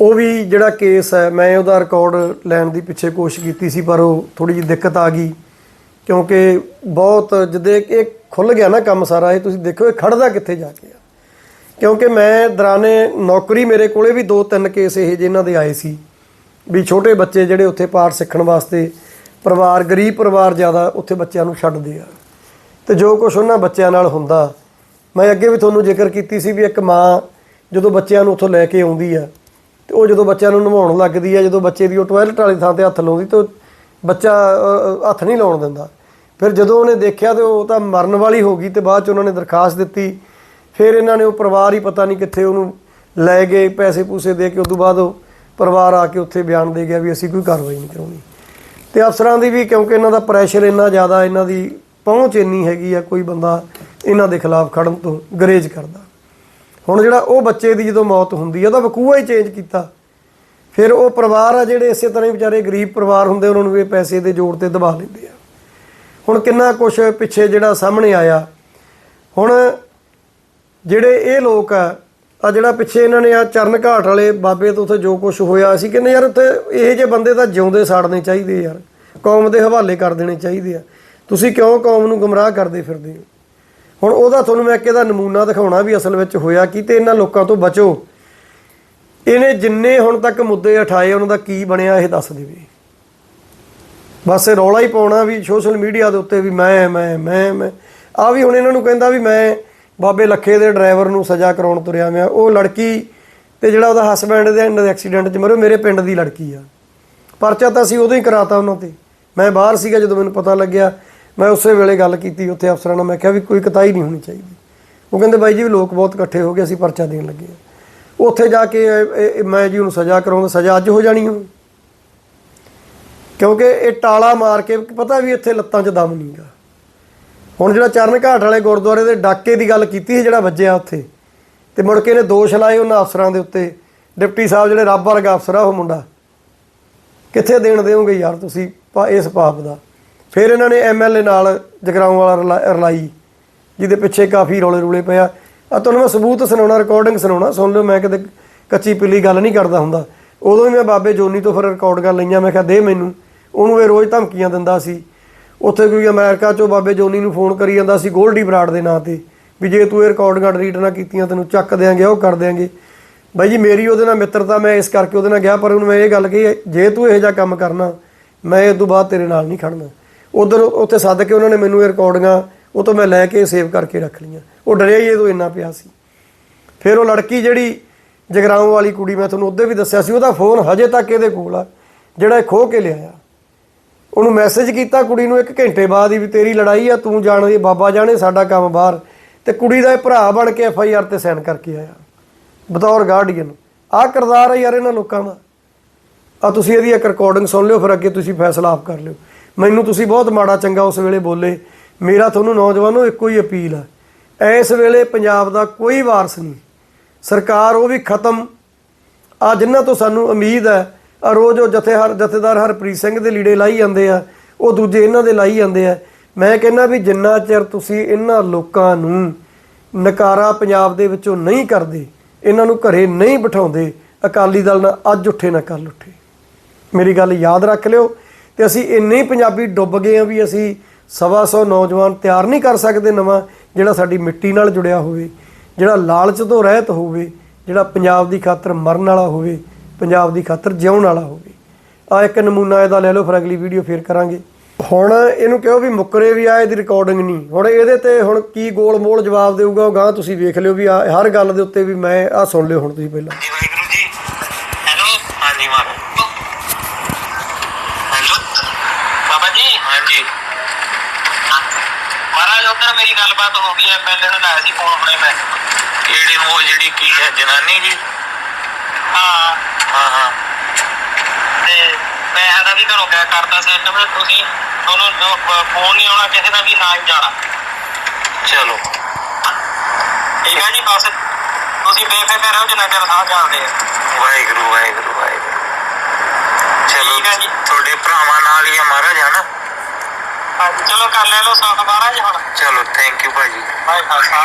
A: ਉਹ ਵੀ ਜਿਹੜਾ ਕੇਸ ਹੈ, ਮੈਂ ਉਹਦਾ ਰਿਕਾਰਡ ਲੈਣ ਦੀ ਪਿੱਛੇ ਕੋਸ਼ਿਸ਼ ਕੀਤੀ ਸੀ, ਪਰ ਉਹ ਥੋੜੀ ਜਿਹੀ ਦਿੱਕਤ ਆ ਗਈ। ਕਿਉਂਕਿ ਬਹੁਤ ਜਦੇ ਇਹ ਖੁੱਲ ਗਿਆ ਨਾ ਕੰਮ ਸਾਰਾ, ਇਹ ਤੁਸੀਂ ਦੇਖੋ ਇਹ ਖੜਦਾ ਕਿੱਥੇ ਜਾ ਕੇ ਆ। ਕਿਉਂਕਿ ਮੈਂ ਦਰਾਨੇ ਨੌਕਰੀ ਮੇਰੇ ਕੋਲੇ ਵੀ ਦੋ ਤਿੰਨ ਕੇਸ ਇਹ ਜਿਨ੍ਹਾਂ ਦੇ ਆਏ ਸੀ, ਵੀ ਛੋਟੇ ਬੱਚੇ ਜਿਹੜੇ ਉੱਥੇ ਪਾਠ ਸਿੱਖਣ ਵਾਸਤੇ ਪਰਿਵਾਰ, ਗਰੀਬ ਪਰਿਵਾਰ ਜ਼ਿਆਦਾ ਉੱਥੇ ਬੱਚਿਆਂ ਨੂੰ ਛੱਡਦੇ ਆ। ਤੇ ਜੋ ਕੁਝ ਉਹਨਾਂ ਬੱਚਿਆਂ ਨਾਲ ਹੁੰਦਾ, ਮੈਂ ਅੱਗੇ ਵੀ ਤੁਹਾਨੂੰ ਜ਼ਿਕਰ ਕੀਤੀ ਸੀ ਵੀ ਇੱਕ ਮਾਂ ਜਦੋਂ ਬੱਚਿਆਂ ਨੂੰ ਉੱਥੋਂ ਲੈ ਕੇ ਆਉਂਦੀ ਆ, ਤੇ ਉਹ ਜਦੋਂ ਬੱਚਿਆਂ ਨੂੰ ਨਵਾਉਣ ਲੱਗਦੀ ਆ, ਜਦੋਂ ਬੱਚੇ ਦੀ ਉਹ ਟਾਇਲਟ ਵਾਲੀ ਥਾਂ ਤੇ ਹੱਥ ਲਾਉਂਦੀ, ਤਾਂ ਉਹ ਬੱਚਾ ਹੱਥ ਨਹੀਂ ਲਾਉਣ ਦਿੰਦਾ। ਫਿਰ ਜਦੋਂ ਉਹਨੇ ਦੇਖਿਆ ਤੇ ਉਹ ਤਾਂ ਮਰਨ ਵਾਲੀ ਹੋ ਗਈ ਤੇ ਬਾਅਦ ਚ ਉਹਨਾਂ ਨੇ ਦਰਖਾਸਤ ਦਿੱਤੀ। ਫਿਰ ਇਹਨਾਂ ਨੇ ਉਹ ਪਰਿਵਾਰ ਹੀ ਪਤਾ ਨਹੀਂ ਕਿੱਥੇ ਉਹਨੂੰ ਲੈ ਗਏ, ਪੈਸੇ ਪੂਸੇ ਦੇ ਕੇ ਉਸ ਤੋਂ ਬਾਅਦ ਉਹ ਪਰਿਵਾਰ ਆ ਕੇ ਉੱਥੇ ਬਿਆਨ ਦੇ ਗਿਆ ਵੀ ਅਸੀਂ ਕੋਈ ਕਾਰਵਾਈ ਨਹੀਂ ਕਰਾਉਣੀ। ਤੇ ਅਫਸਰਾਂ ਦੀ ਵੀ ਕਿਉਂਕਿ ਇਹਨਾਂ ਦਾ ਪ੍ਰੈਸ਼ਰ ਇੰਨਾ ਜ਼ਿਆਦਾ, ਇਹਨਾਂ ਦੀ ਪਹੁੰਚ ਇੰਨੀ ਹੈਗੀ ਆ, ਕੋਈ ਬੰਦਾ ਇਹਨਾਂ ਦੇ ਖਿਲਾਫ ਖੜਨ ਤੋਂ ਗਰੇਜ ਕਰਦਾ। ਹੁਣ ਜਿਹੜਾ ਉਹ ਬੱਚੇ ਦੀ ਜਦੋਂ ਮੌਤ ਹੁੰਦੀ ਆ, ਉਹਦਾ ਵਕੂਆ ਹੀ ਚੇਂਜ ਕੀਤਾ। ਫਿਰ ਉਹ ਪਰਿਵਾਰ ਆ ਜਿਹੜੇ ਇਸੇ ਤਰ੍ਹਾਂ ਹੀ ਵਿਚਾਰੇ ਗਰੀਬ ਪਰਿਵਾਰ ਹੁੰਦੇ, ਉਹਨਾਂ ਨੂੰ ਵੀ ਇਹ ਪੈਸੇ ਦੇ ਜੋੜ ਤੇ ਦਬਾ ਲੈਂਦੇ ਆ। ਹੁਣ ਕਿੰਨਾ ਕੁਛ ਪਿੱਛੇ ਜਿਹੜਾ ਸਾਹਮਣੇ ਆਇਆ। ਹੁਣ ਜਿਹੜੇ ਇਹ ਲੋਕ ਆ ਆ ਜਿਹੜਾ ਪਿੱਛੇ ਇਹਨਾਂ ਨੇ ਆ ਚਰਨ ਘਾਟ ਵਾਲੇ ਬਾਬੇ ਤੋਂ ਉੱਥੇ ਜੋ ਕੁਝ ਹੋਇਆ, ਅਸੀਂ ਕਹਿੰਦੇ ਯਾਰ ਉੱਥੇ ਇਹ ਜੇ ਬੰਦੇ ਤਾਂ ਜਿਉਂਦੇ ਸਾੜਨੇ ਚਾਹੀਦੇ ਯਾਰ। ਕੌਮ ਦੇ ਹਵਾਲੇ ਕਰ ਦੇਣੇ ਚਾਹੀਦੇ ਆ। ਤੁਸੀਂ ਕਿਉਂ ਕੌਮ ਨੂੰ ਗੁੰਮਰਾਹ ਕਰਦੇ ਫਿਰਦੇ ਹੋ? ਹੁਣ ਉਹਦਾ ਤੁਹਾਨੂੰ ਮੈਂ ਇੱਕ ਇਹਦਾ ਨਮੂਨਾ ਦਿਖਾਉਣਾ ਵੀ ਅਸਲ ਵਿੱਚ ਹੋਇਆ ਕੀ ਤੇ ਇਹਨਾਂ ਲੋਕਾਂ ਤੋਂ ਬਚੋ। ਇਹਨੇ ਜਿੰਨੇ ਹੁਣ ਤੱਕ ਮੁੱਦੇ ਉਠਾਏ, ਉਹਨਾਂ ਦਾ ਕੀ ਬਣਿਆ ਇਹ ਦੱਸ ਦੇਵੇ। ਬਸ ਇਹ ਰੌਲਾ ਹੀ ਪਾਉਣਾ ਵੀ ਸੋਸ਼ਲ ਮੀਡੀਆ ਦੇ ਉੱਤੇ ਵੀ ਮੈਂ ਮੈਂ ਮੈਂ ਮੈਂ। ਆ ਵੀ ਹੁਣ ਇਹਨਾਂ ਨੂੰ ਕਹਿੰਦਾ ਵੀ ਮੈਂ ਬਾਬੇ ਲੱਖੇ ਦੇ ਡਰਾਈਵਰ ਨੂੰ ਸਜ਼ਾ ਕਰਾਉਣ ਤੁਰਿਆ ਮੈਂ ਉਹ ਲੜਕੀ ਤੇ ਜਿਹੜਾ ਉਹਦਾ ਹਸਬੈਂਡ ਦੇ ਇਹਨਾਂ ਦੇ ਐਕਸੀਡੈਂਟ 'ਚ ਮਰਿਓ ਮੇਰੇ ਪਿੰਡ ਦੀ ਲੜਕੀ ਆ। ਪਰਚਾ ਤਾਂ ਅਸੀਂ ਉਦੋਂ ਹੀ ਕਰਾਤਾ ਉਹਨਾਂ ਤੇ। ਮੈਂ ਬਾਹਰ ਸੀਗਾ ਜਦੋਂ ਮੈਨੂੰ ਪਤਾ ਲੱਗਿਆ। ਮੈਂ ਉਸੇ ਵੇਲੇ ਗੱਲ ਕੀਤੀ ਉੱਥੇ ਅਫਸਰਾਂ ਨਾਲ। ਮੈਂ ਕਿਹਾ ਵੀ ਕੋਈ ਕਤਾਈ ਨਹੀਂ ਹੋਣੀ ਚਾਹੀਦੀ। ਉਹ ਕਹਿੰਦੇ ਬਾਈ ਜੀ ਵੀ ਲੋਕ ਬਹੁਤ ਇਕੱਠੇ ਹੋ ਗਏ, ਅਸੀਂ ਪਰਚਾ ਦੇਣ ਲੱਗੇ ਆ ਉੱਥੇ ਜਾ ਕੇ ਮੈਂ ਜੀ ਉਹਨੂੰ ਸਜ਼ਾ ਕਰਾਉਂਦਾ। ਸਜ਼ਾ ਅੱਜ ਹੋ ਜਾਣੀ ਉਹ ਕਿਉਂਕਿ ਇਹ ਟਾਲਾ ਮਾਰ ਕੇ, ਪਤਾ ਵੀ ਇੱਥੇ ਲੱਤਾਂ 'ਚ ਦਮ ਨਹੀਂਗਾ ਹੁਣ ਜਿਹੜਾ ਚਰਨ ਘਾਟ ਵਾਲੇ ਗੁਰਦੁਆਰੇ ਦੇ ਡਾਕੇ ਦੀ ਗੱਲ ਕੀਤੀ ਸੀ, ਜਿਹੜਾ ਵੱਜਿਆ ਉੱਥੇ, ਤੇ ਮੁੜ ਕੇ ਨੇ ਦੋਸ਼ ਲਾਏ ਉਹਨਾਂ ਅਫਸਰਾਂ ਦੇ ਉੱਤੇ। ਡਿਪਟੀ ਸਾਹਿਬ ਜਿਹੜੇ ਰੱਬ ਵਰਗਾ ਅਫਸਰ ਆ ਉਹ ਮੁੰਡਾ। ਕਿੱਥੇ ਦੇਣ ਦੇਵੋਗੇ ਯਾਰ ਤੁਸੀਂ ਪਾ- ਇਸ ਪਾਪ ਦਾ? ਫਿਰ ਇਹਨਾਂ ਨੇ ਐਮਐਲਏ ਨਾਲ ਜਗਰਾਉਂ ਵਾਲਾ ਰਲਾ- ਰਲਾਈ, ਜਿਹਦੇ ਪਿੱਛੇ ਕਾਫੀ ਰੌਲੇ ਰੂਲੇ ਪਿਆ। ਆ ਤੁਹਾਨੂੰ ਮੈਂ ਸਬੂਤ ਸੁਣਾਉਣਾ ਰਿਕਾਰਡਿੰਗ ਸੁਣਾਉਣਾ, ਸੁਣ ਲਿਓ, ਮੈਂ ਕਦੇ ਕੱਚੀ ਪਿੱਲੀ ਗੱਲ ਨਹੀਂ ਕਰਦਾ ਹੁੰਦਾ। ਉਦੋਂ ਹੀ ਮੈਂ ਬਾਬੇ ਜੋਨੀ ਤੋਂ ਫਿਰ ਰਿਕਾਰਡ ਕਰ ਲਈਆਂ, ਮੈਂ ਕਿਹਾ ਦੇ ਮੈਨੂੰ। ਉਹਨੂੰ ਇਹ ਰੋਜ਼ ਧਮਕੀਆਂ ਦਿੰਦਾ ਸੀ। ਉੱਥੇ ਕੋਈ ਅਮਰੀਕਾ ਚੋਂ ਬਾਬੇ ਜੋਨੀ ਨੂੰ ਫੋਨ ਕਰੀ ਜਾਂਦਾ ਸੀ ਗੋਲਡੀ ਬਰਾੜ ਦੇ ਨਾਂ ਤੇ, ਵੀ ਜੇ ਤੂੰ ਇਹ ਰਿਕਾਰਡਿੰਗਾਂ ਡਿਲੀਟ ਨਾ ਕੀਤੀਆਂ ਤੈਨੂੰ ਚੱਕ ਦਿਆਂਗੇ, ਉਹ ਕਰ ਦਿਆਂਗੇ। ਬਾਈ ਜੀ, ਮੇਰੀ ਉਹਦੇ ਨਾਲ ਮਿੱਤਰਤਾ, ਮੈਂ ਇਸ ਕਰਕੇ ਉਹਦੇ ਨਾਲ ਗਿਆ, ਪਰ ਉਹਨੂੰ ਮੈਂ ਇਹ ਗੱਲ ਕਹੀ, ਜੇ ਤੂੰ ਇਹੋ ਜਿਹਾ ਕੰਮ ਕਰਨਾ, ਮੈਂ ਇਹ ਤੋਂ ਬਾਅਦ ਤੇਰੇ ਨਾਲ ਨਹੀਂ ਖੜਨਾ। ਉਧਰ ਉੱਥੇ ਸੱਦ ਕੇ ਉਹਨਾਂ ਨੇ ਮੈਨੂੰ ਇਹ ਰਿਕਾਰਡਿੰਗਾਂ, ਉਹ ਤੋਂ ਮੈਂ ਲੈ ਕੇ ਸੇਵ ਕਰਕੇ ਰੱਖ ਲਈਆਂ। ਉਹ ਡਰਿਆ ਹੀ ਇਹ ਤੋਂ ਇੰਨਾ ਪਿਆ ਸੀ। ਫਿਰ ਉਹ ਲੜਕੀ ਜਿਹੜੀ ਜਗਰਾਉਂ ਵਾਲੀ ਕੁੜੀ, ਮੈਂ ਤੁਹਾਨੂੰ ਉਹਦੇ ਵੀ ਦੱਸਿਆ ਸੀ, ਉਹਦਾ ਫੋਨ ਹਜੇ ਤੱਕ ਇਹਦੇ ਕੋਲ ਆ, ਜਿਹੜਾ ਇਹ ਖੋਹ ਕੇ ਲਿਆਇਆ। ਉਹਨੂੰ ਮੈਸੇਜ ਕੀਤਾ ਕੁੜੀ ਨੂੰ ਇੱਕ ਘੰਟੇ ਬਾਅਦ ਹੀ ਵੀ ਤੇਰੀ ਲੜਾਈ ਆ, ਤੂੰ ਜਾਣਦੀ ਬਾਬਾ ਜਾਣੇ ਸਾਡਾ ਕੰਮ ਬਾਹਰ। ਤੇ ਕੁੜੀ ਦਾ ਇਹ ਭਰਾ ਬਣ ਕੇ ਐਫ ਆਈ ਆਰ ਤੇ ਸਾਈਨ ਕਰਕੇ ਆਇਆ। ਬਤੌਰ ਗਾਰਡੀਅਨ ਆਹ ਕਿਰਦਾਰ ਹੈ ਯਾਰ ਇਹਨਾਂ ਲੋਕਾਂ ਦਾ। ਆ ਤੁਸੀਂ ਇਹਦੀ ਇੱਕ ਰਿਕਾਰਡਿੰਗ ਸੁਣ ਲਿਓ, ਫਿਰ ਅੱਗੇ ਤੁਸੀਂ ਫੈਸਲਾ ਆਪ ਕਰ ਲਿਓ। ਮੈਨੂੰ ਤੁਸੀਂ ਬਹੁਤ ਮਾੜਾ ਚੰਗਾ ਉਸ ਵੇਲੇ ਬੋਲੇ। ਮੇਰਾ ਤੁਹਾਨੂੰ ਨੌਜਵਾਨੋ ਇੱਕੋ ਹੀ ਅਪੀਲ ਹੈ ਇਸ ਵੇਲੇ ਪੰਜਾਬ ਦਾ ਕੋਈ ਵਾਰਸ ਨਹੀਂ। ਸਰਕਾਰ ਉਹ ਵੀ ਖਤਮ। ਆ ਜਿਨ੍ਹਾਂ ਤੋਂ ਸਾਨੂੰ ਉਮੀਦ ਹੈ ਰੋਜ਼ ਉਹ ਜਥੇਹਾਰ ਜਥੇਦਾਰ ਹਰਪ੍ਰੀਤ ਸਿੰਘ ਦੇ ਲੀੜੇ ਲਾਈ ਜਾਂਦੇ ਆ, ਉਹ ਦੂਜੇ ਇਹਨਾਂ ਦੇ ਲਾਈ ਜਾਂਦੇ ਆ। ਮੈਂ ਕਹਿੰਦਾ ਵੀ ਜਿੰਨਾ ਚਿਰ ਤੁਸੀਂ ਇਹਨਾਂ ਲੋਕਾਂ ਨੂੰ ਨਕਾਰਾ ਪੰਜਾਬ ਦੇ ਵਿੱਚੋਂ ਨਹੀਂ ਕਰਦੇ, ਇਹਨਾਂ ਨੂੰ ਘਰੇ ਨਹੀਂ ਬਿਠਾਉਂਦੇ, ਅਕਾਲੀ ਦਲ ਨਾਲ ਅੱਜ ਉੱਠੇ ਨਾ ਕੱਲ ਉੱਠੇ। ਮੇਰੀ ਗੱਲ ਯਾਦ ਰੱਖ ਲਿਓ ਤੇ ਅਸੀਂ ਇੰਨੇ ਪੰਜਾਬੀ ਡੁੱਬ ਗਏ ਆ ਵੀ ਅਸੀਂ ਸਵਾ ਸੌ ਨੌਜਵਾਨ ਤਿਆਰ ਨਹੀਂ ਕਰ ਸਕਦੇ ਨਵਾਂ ਜਿਹੜਾ ਸਾਡੀ ਮਿੱਟੀ ਨਾਲ ਜੁੜਿਆ ਹੋਵੇ, ਜਿਹੜਾ ਲਾਲਚ ਤੋਂ ਰਹਿਤ ਹੋਵੇ, ਜਿਹੜਾ ਪੰਜਾਬ ਦੀ ਖਾਤਰ ਮਰਨ ਵਾਲਾ ਹੋਵੇ। ਪੰਜਾਬ ਦੀ ਖਾਤਰ ਜਿਉਣ ਵਾਲਾ ਹੋਵੇ। ਆ ਇੱਕ ਨਮੂਨਾ ਇਹਦਾ ਲੈ ਲਓ ਫਿਰ ਅਗਲੀ ਵੀਡੀਓ ਫੇਰ ਕਰਾਂਗੇ। ਹੁਣ ਇਹਨੂੰ ਕਿਹਾ ਵੀ ਮੁੱਕਰੇ ਵੀ ਆ ਇਹਦੀ ਰਿਕਾਰਡਿੰਗ ਨਹੀਂ। ਹੁਣ ਇਹਦੇ ਤੇ ਹੁਣ ਕੀ ਗੋਲ ਮੋਲ ਜਵਾਬ ਦੇਊਗਾ ਉਹ ਗਾਂ ਤੁਸੀਂ ਵੇਖ ਲਿਓ ਵੀ ਆ ਹਰ ਗੱਲ ਦੇ ਉੱਤੇ ਵੀ ਮੈਂ ਆ ਸੁਣ ਲਿਓ ਹੁਣ ਤੁਸੀਂ ਪਹਿਲਾਂ।
D: ਜੀ ਵਾਹਿਗੁਰੂ ਜੀ। ਹੈਲੋ ਹਾਂਜੀ ਮਾਰ। ਹੈਲੋ ਬਾਬਾ ਜੀ। ਹਾਂਜੀ। ਮਹਾਰਾਜ ਉੱਧਰ ਮੇਰੀ ਗੱਲਬਾਤ ਹੋ ਗਈ ਹੈ ਪਹਿਲੇ ਨੂੰ ਲਾਇਆ ਸੀ ਫੋਨ ਆਪਣੇ ਮੈਂ। ਕਿਹੜੀ ਉਹ ਜਿਹੜੀ ਕੀ ਹੈ ਜਨਾਨੀ ਜੀ? ਹਾਂ। ਹਾਂ ਹਾਂ ਤੇ ਮੈਂ ਇਹਦਾ ਵੀ ਘਰੋਂ ਕਹਿ ਕਰਦਾ ਸੀ ਕਿ ਤੁਸੀਂ ਤੁਹਾਨੂੰ ਫੋਨ ਨਹੀਂ ਆਉਣਾ ਕਿਸੇ ਦਾ ਵੀ ਨਾ ਹੀ ਜਾਣਾ। ਚਲੋ। ਠੀਕ ਹੈ ਜੀ ਬਸ। ਤੁਸੀਂ ਬੇਫਿਕਰ ਰਹੋ ਜਿੰਨਾ ਚਿਰ ਸਾਹ ਚੱਲਦੇ ਆ। ਵਾਹਿਗੁਰੂ ਵਾਹਿਗੁਰੂ ਵਾਹਿਗੁਰੂ। ਚਲੋ ਤੁਹਾਡੇ ਭਰਾਵਾਂ ਨਾਲ ਹੀ ਹਨਾ? ਹਾਂਜੀ ਚਲੋ ਕਰ ਲੈ ਲੋ ਸਾਥ ਮਹਾਰਾਜ ਹੁਣ। ਚਲੋ ਥੈਂਕ ਯੂ ਭਾਜੀ। ਭਾਈ ਖਾਲਸਾ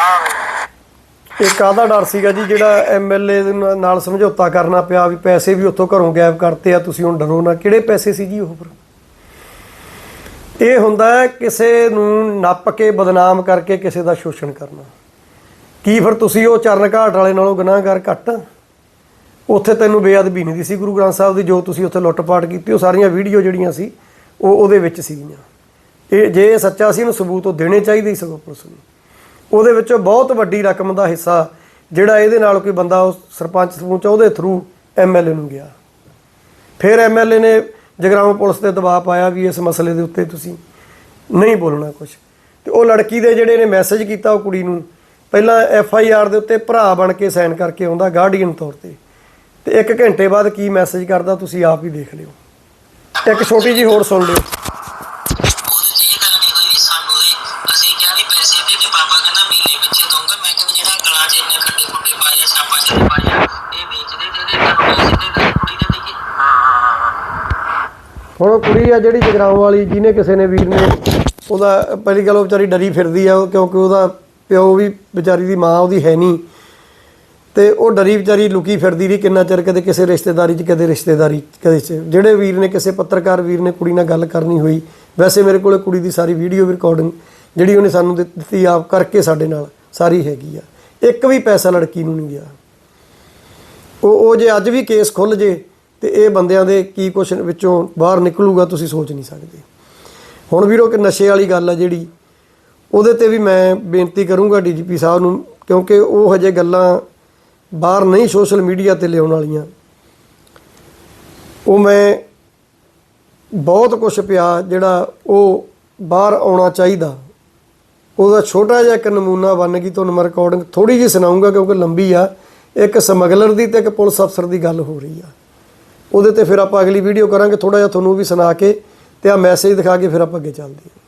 A: ਇਹ ਕਾਹਦਾ ਡਰ ਸੀਗਾ ਜੀ ਜਿਹੜਾ ਐਮਐਲਏ ਨਾਲ ਸਮਝੌਤਾ ਕਰਨਾ ਪਿਆ ਵੀ ਪੈਸੇ ਵੀ ਉੱਥੋਂ ਘਰੋਂ ਗਾਇਬ ਕਰਤੇ ਆ, ਤੁਸੀਂ ਹੁਣ ਡਰੋ ਨਾ। ਕਿਹੜੇ ਪੈਸੇ ਸੀ ਜੀ ਉਹ ਫਿਰ? ਇਹ ਹੁੰਦਾ ਕਿਸੇ ਨੂੰ ਨੱਪ ਕੇ ਬਦਨਾਮ ਕਰਕੇ ਕਿਸੇ ਦਾ ਸ਼ੋਸ਼ਣ ਕਰਨਾ। ਕੀ ਫਿਰ ਤੁਸੀਂ ਉਹ ਚਰਨ ਘਾਟ ਵਾਲੇ ਨਾਲੋਂ ਗੁਨਾਹਗਾਰ ਘੱਟ? ਉੱਥੇ ਤੈਨੂੰ ਬੇਅਦਬੀ ਨਹੀਂ ਦੀ ਸੀ ਗੁਰੂ ਗ੍ਰੰਥ ਸਾਹਿਬ ਦੀ, ਜੋ ਤੁਸੀਂ ਉੱਥੇ ਲੁੱਟਪਾਟ ਕੀਤੀ, ਉਹ ਸਾਰੀਆਂ ਵੀਡੀਓ ਜਿਹੜੀਆਂ ਸੀ, ਉਹ ਉਹਦੇ ਵਿੱਚ ਸੀਗੀਆਂ। ਇਹ ਜੇ ਇਹ ਸੱਚਾ ਸੀ ਇਹਨੂੰ ਸਬੂਤ ਉਹ ਦੇਣੇ ਚਾਹੀਦੇ ਸੀ ਸਗੋਂ ਪੁਲਿਸ ਨੂੰ। ਉਹਦੇ ਵਿੱਚੋਂ ਬਹੁਤ ਵੱਡੀ ਰਕਮ ਦਾ ਹਿੱਸਾ ਜਿਹੜਾ ਇਹਦੇ ਨਾਲ ਕੋਈ ਬੰਦਾ ਉਹ ਸਰਪੰਚ ਸਰਪੰਚ ਉਹਦੇ ਥਰੂ ਐਮਐਲਏ ਨੂੰ ਗਿਆ। ਫਿਰ ਐਮਐਲਏ ਨੇ ਜਗਰਾਉਂ ਪੁਲਿਸ ਤੇ ਦਬਾਅ ਪਾਇਆ ਵੀ ਇਸ ਮਸਲੇ ਦੇ ਉੱਤੇ ਤੁਸੀਂ ਨਹੀਂ ਬੋਲਣਾ ਕੁਝ ਤੇ ਉਹ ਲੜਕੀ ਦੇ ਜਿਹੜੇ ਨੇ ਮੈਸੇਜ ਕੀਤਾ ਉਹ ਕੁੜੀ ਨੂੰ, ਪਹਿਲਾਂ ਐਫ ਆਈ ਆਰ ਦੇ ਉੱਤੇ ਭਰਾ ਬਣ ਕੇ ਸਾਈਨ ਕਰਕੇ ਆਉਂਦਾ ਗਾਰਡੀਅਨ ਤੌਰ ਤੇ। ਤੇ ਇੱਕ ਘੰਟੇ ਬਾਅਦ ਕੀ ਮੈਸੇਜ ਕਰਦਾ ਤੁਸੀਂ ਆਪ ਹੀ ਦੇਖ ਲਿਓ। ਇੱਕ ਛੋਟੀ ਜੀ ਹੋਰ ਸੁਣ ਲਿਓ। ਹੁਣ ਉਹ ਕੁੜੀ ਆ ਜਿਹੜੀ ਜਗਰਾਉਂ ਵਾਲੀ ਜਿਹਨੇ ਕਿਸੇ ਨੇ ਵੀਰ ਨੇ ਉਹਦਾ ਪਹਿਲੀ ਗੱਲ ਉਹ ਵਿਚਾਰੀ ਡਰੀ ਫਿਰਦੀ ਆ ਕਿਉਂਕਿ ਉਹਦਾ ਪਿਓ ਵੀ ਵਿਚਾਰੀ ਦੀ ਮਾਂ ਉਹਦੀ ਹੈ ਨਹੀਂ। ਤੇ ਉਹ ਡਰੀ ਵਿਚਾਰੀ ਲੁਕੀ ਫਿਰਦੀ ਰਹੀ ਕਿੰਨਾ ਚਿਰ ਕਦੇ ਕਿਸੇ ਰਿਸ਼ਤੇਦਾਰੀ 'ਚ ਕਦੇ ਰਿਸ਼ਤੇਦਾਰੀ 'ਚ, ਕਦੇ 'ਚ। ਜਿਹੜੇ ਵੀਰ ਨੇ ਕਿਸੇ ਪੱਤਰਕਾਰ ਵੀਰ ਨੇ ਕੁੜੀ ਨਾਲ ਗੱਲ ਕਰਨੀ ਹੋਈ ਵੈਸੇ ਮੇਰੇ ਕੋਲੇ ਕੁੜੀ ਦੀ ਸਾਰੀ ਵੀਡੀਓ ਵੀ ਰਿਕਾਰਡਿੰਗ ਜਿਹੜੀ ਉਹਨੇ ਸਾਨੂੰ ਦਿੱ- ਦਿੱਤੀ ਆਪ ਕਰਕੇ ਸਾਡੇ ਨਾਲ ਸਾਰੀ ਹੈਗੀ ਆ। ਇੱਕ ਵੀ ਪੈਸਾ ਲੜਕੀ ਨੂੰ ਨਹੀਂ ਗਿਆ। ਉਹ ਉਹ ਜੇ ਅੱਜ ਵੀ ਕੇਸ ਖੁੱਲ ਜੇ ਤੇ ਇਹ ਬੰਦਿਆਂ ਦੇ ਕੀ ਕੁਛ ਵਿੱਚੋਂ ਬਾਹਰ ਨਿਕਲੂਗਾ ਤੁਸੀਂ ਸੋਚ ਨਹੀਂ ਸਕਦੇ। ਹੁਣ ਵੀਰੋ ਕਿ ਨਸ਼ੇ ਵਾਲੀ ਗੱਲ ਆ ਜਿਹੜੀ, ਉਹਦੇ ਤੇ ਵੀ ਮੈਂ ਬੇਨਤੀ ਕਰੂੰਗਾ ਡੀਜੀਪੀ ਸਾਹਿਬ ਨੂੰ, ਕਿਉਂਕਿ ਉਹ ਹਜੇ ਗੱਲਾਂ ਬਾਹਰ ਨਹੀਂ ਸੋਸ਼ਲ ਮੀਡੀਆ ਤੇ ਲਿਆਉਣ ਵਾਲੀਆਂ। ਉਹ ਮੈਂ ਬਹੁਤ ਕੁਝ ਪਿਆ ਜਿਹੜਾ ਉਹ ਬਾਹਰ ਆਉਣਾ ਚਾਹੀਦਾ। ਉਹਦਾ ਛੋਟਾ ਜਿਹਾ ਇੱਕ ਨਮੂਨਾ ਬਣ ਗਈ, ਤੁਹਾਨੂੰ ਮੈਂ ਰਿਕਾਰਡਿੰਗ ਥੋੜੀ ਜਿਹੀ ਸੁਣਾਉਂਗਾ ਕਿਉਂਕਿ ਲੰਬੀ ਆ। ਇੱਕ ਸਮਗਲਰ ਦੀ ਤੇ ਇੱਕ ਪੁਲਿਸ ਅਫਸਰ ਦੀ ਗੱਲ ਹੋ ਰਹੀ ਆ। ਉਹਦੇ ਤੇ ਫਿਰ ਆਪਾਂ ਅਗਲੀ ਵੀਡੀਓ ਕਰਾਂਗੇ ਥੋੜਾ ਜਿਹਾ ਤੁਹਾਨੂੰ ਵੀ ਸੁਣਾ ਕੇ ਤੇ ਆ ਮੈਸੇਜ ਦਿਖਾ ਕੇ ਫਿਰ ਆਪਾਂ ਅੱਗੇ ਚੱਲਦੇ ਹਾਂ।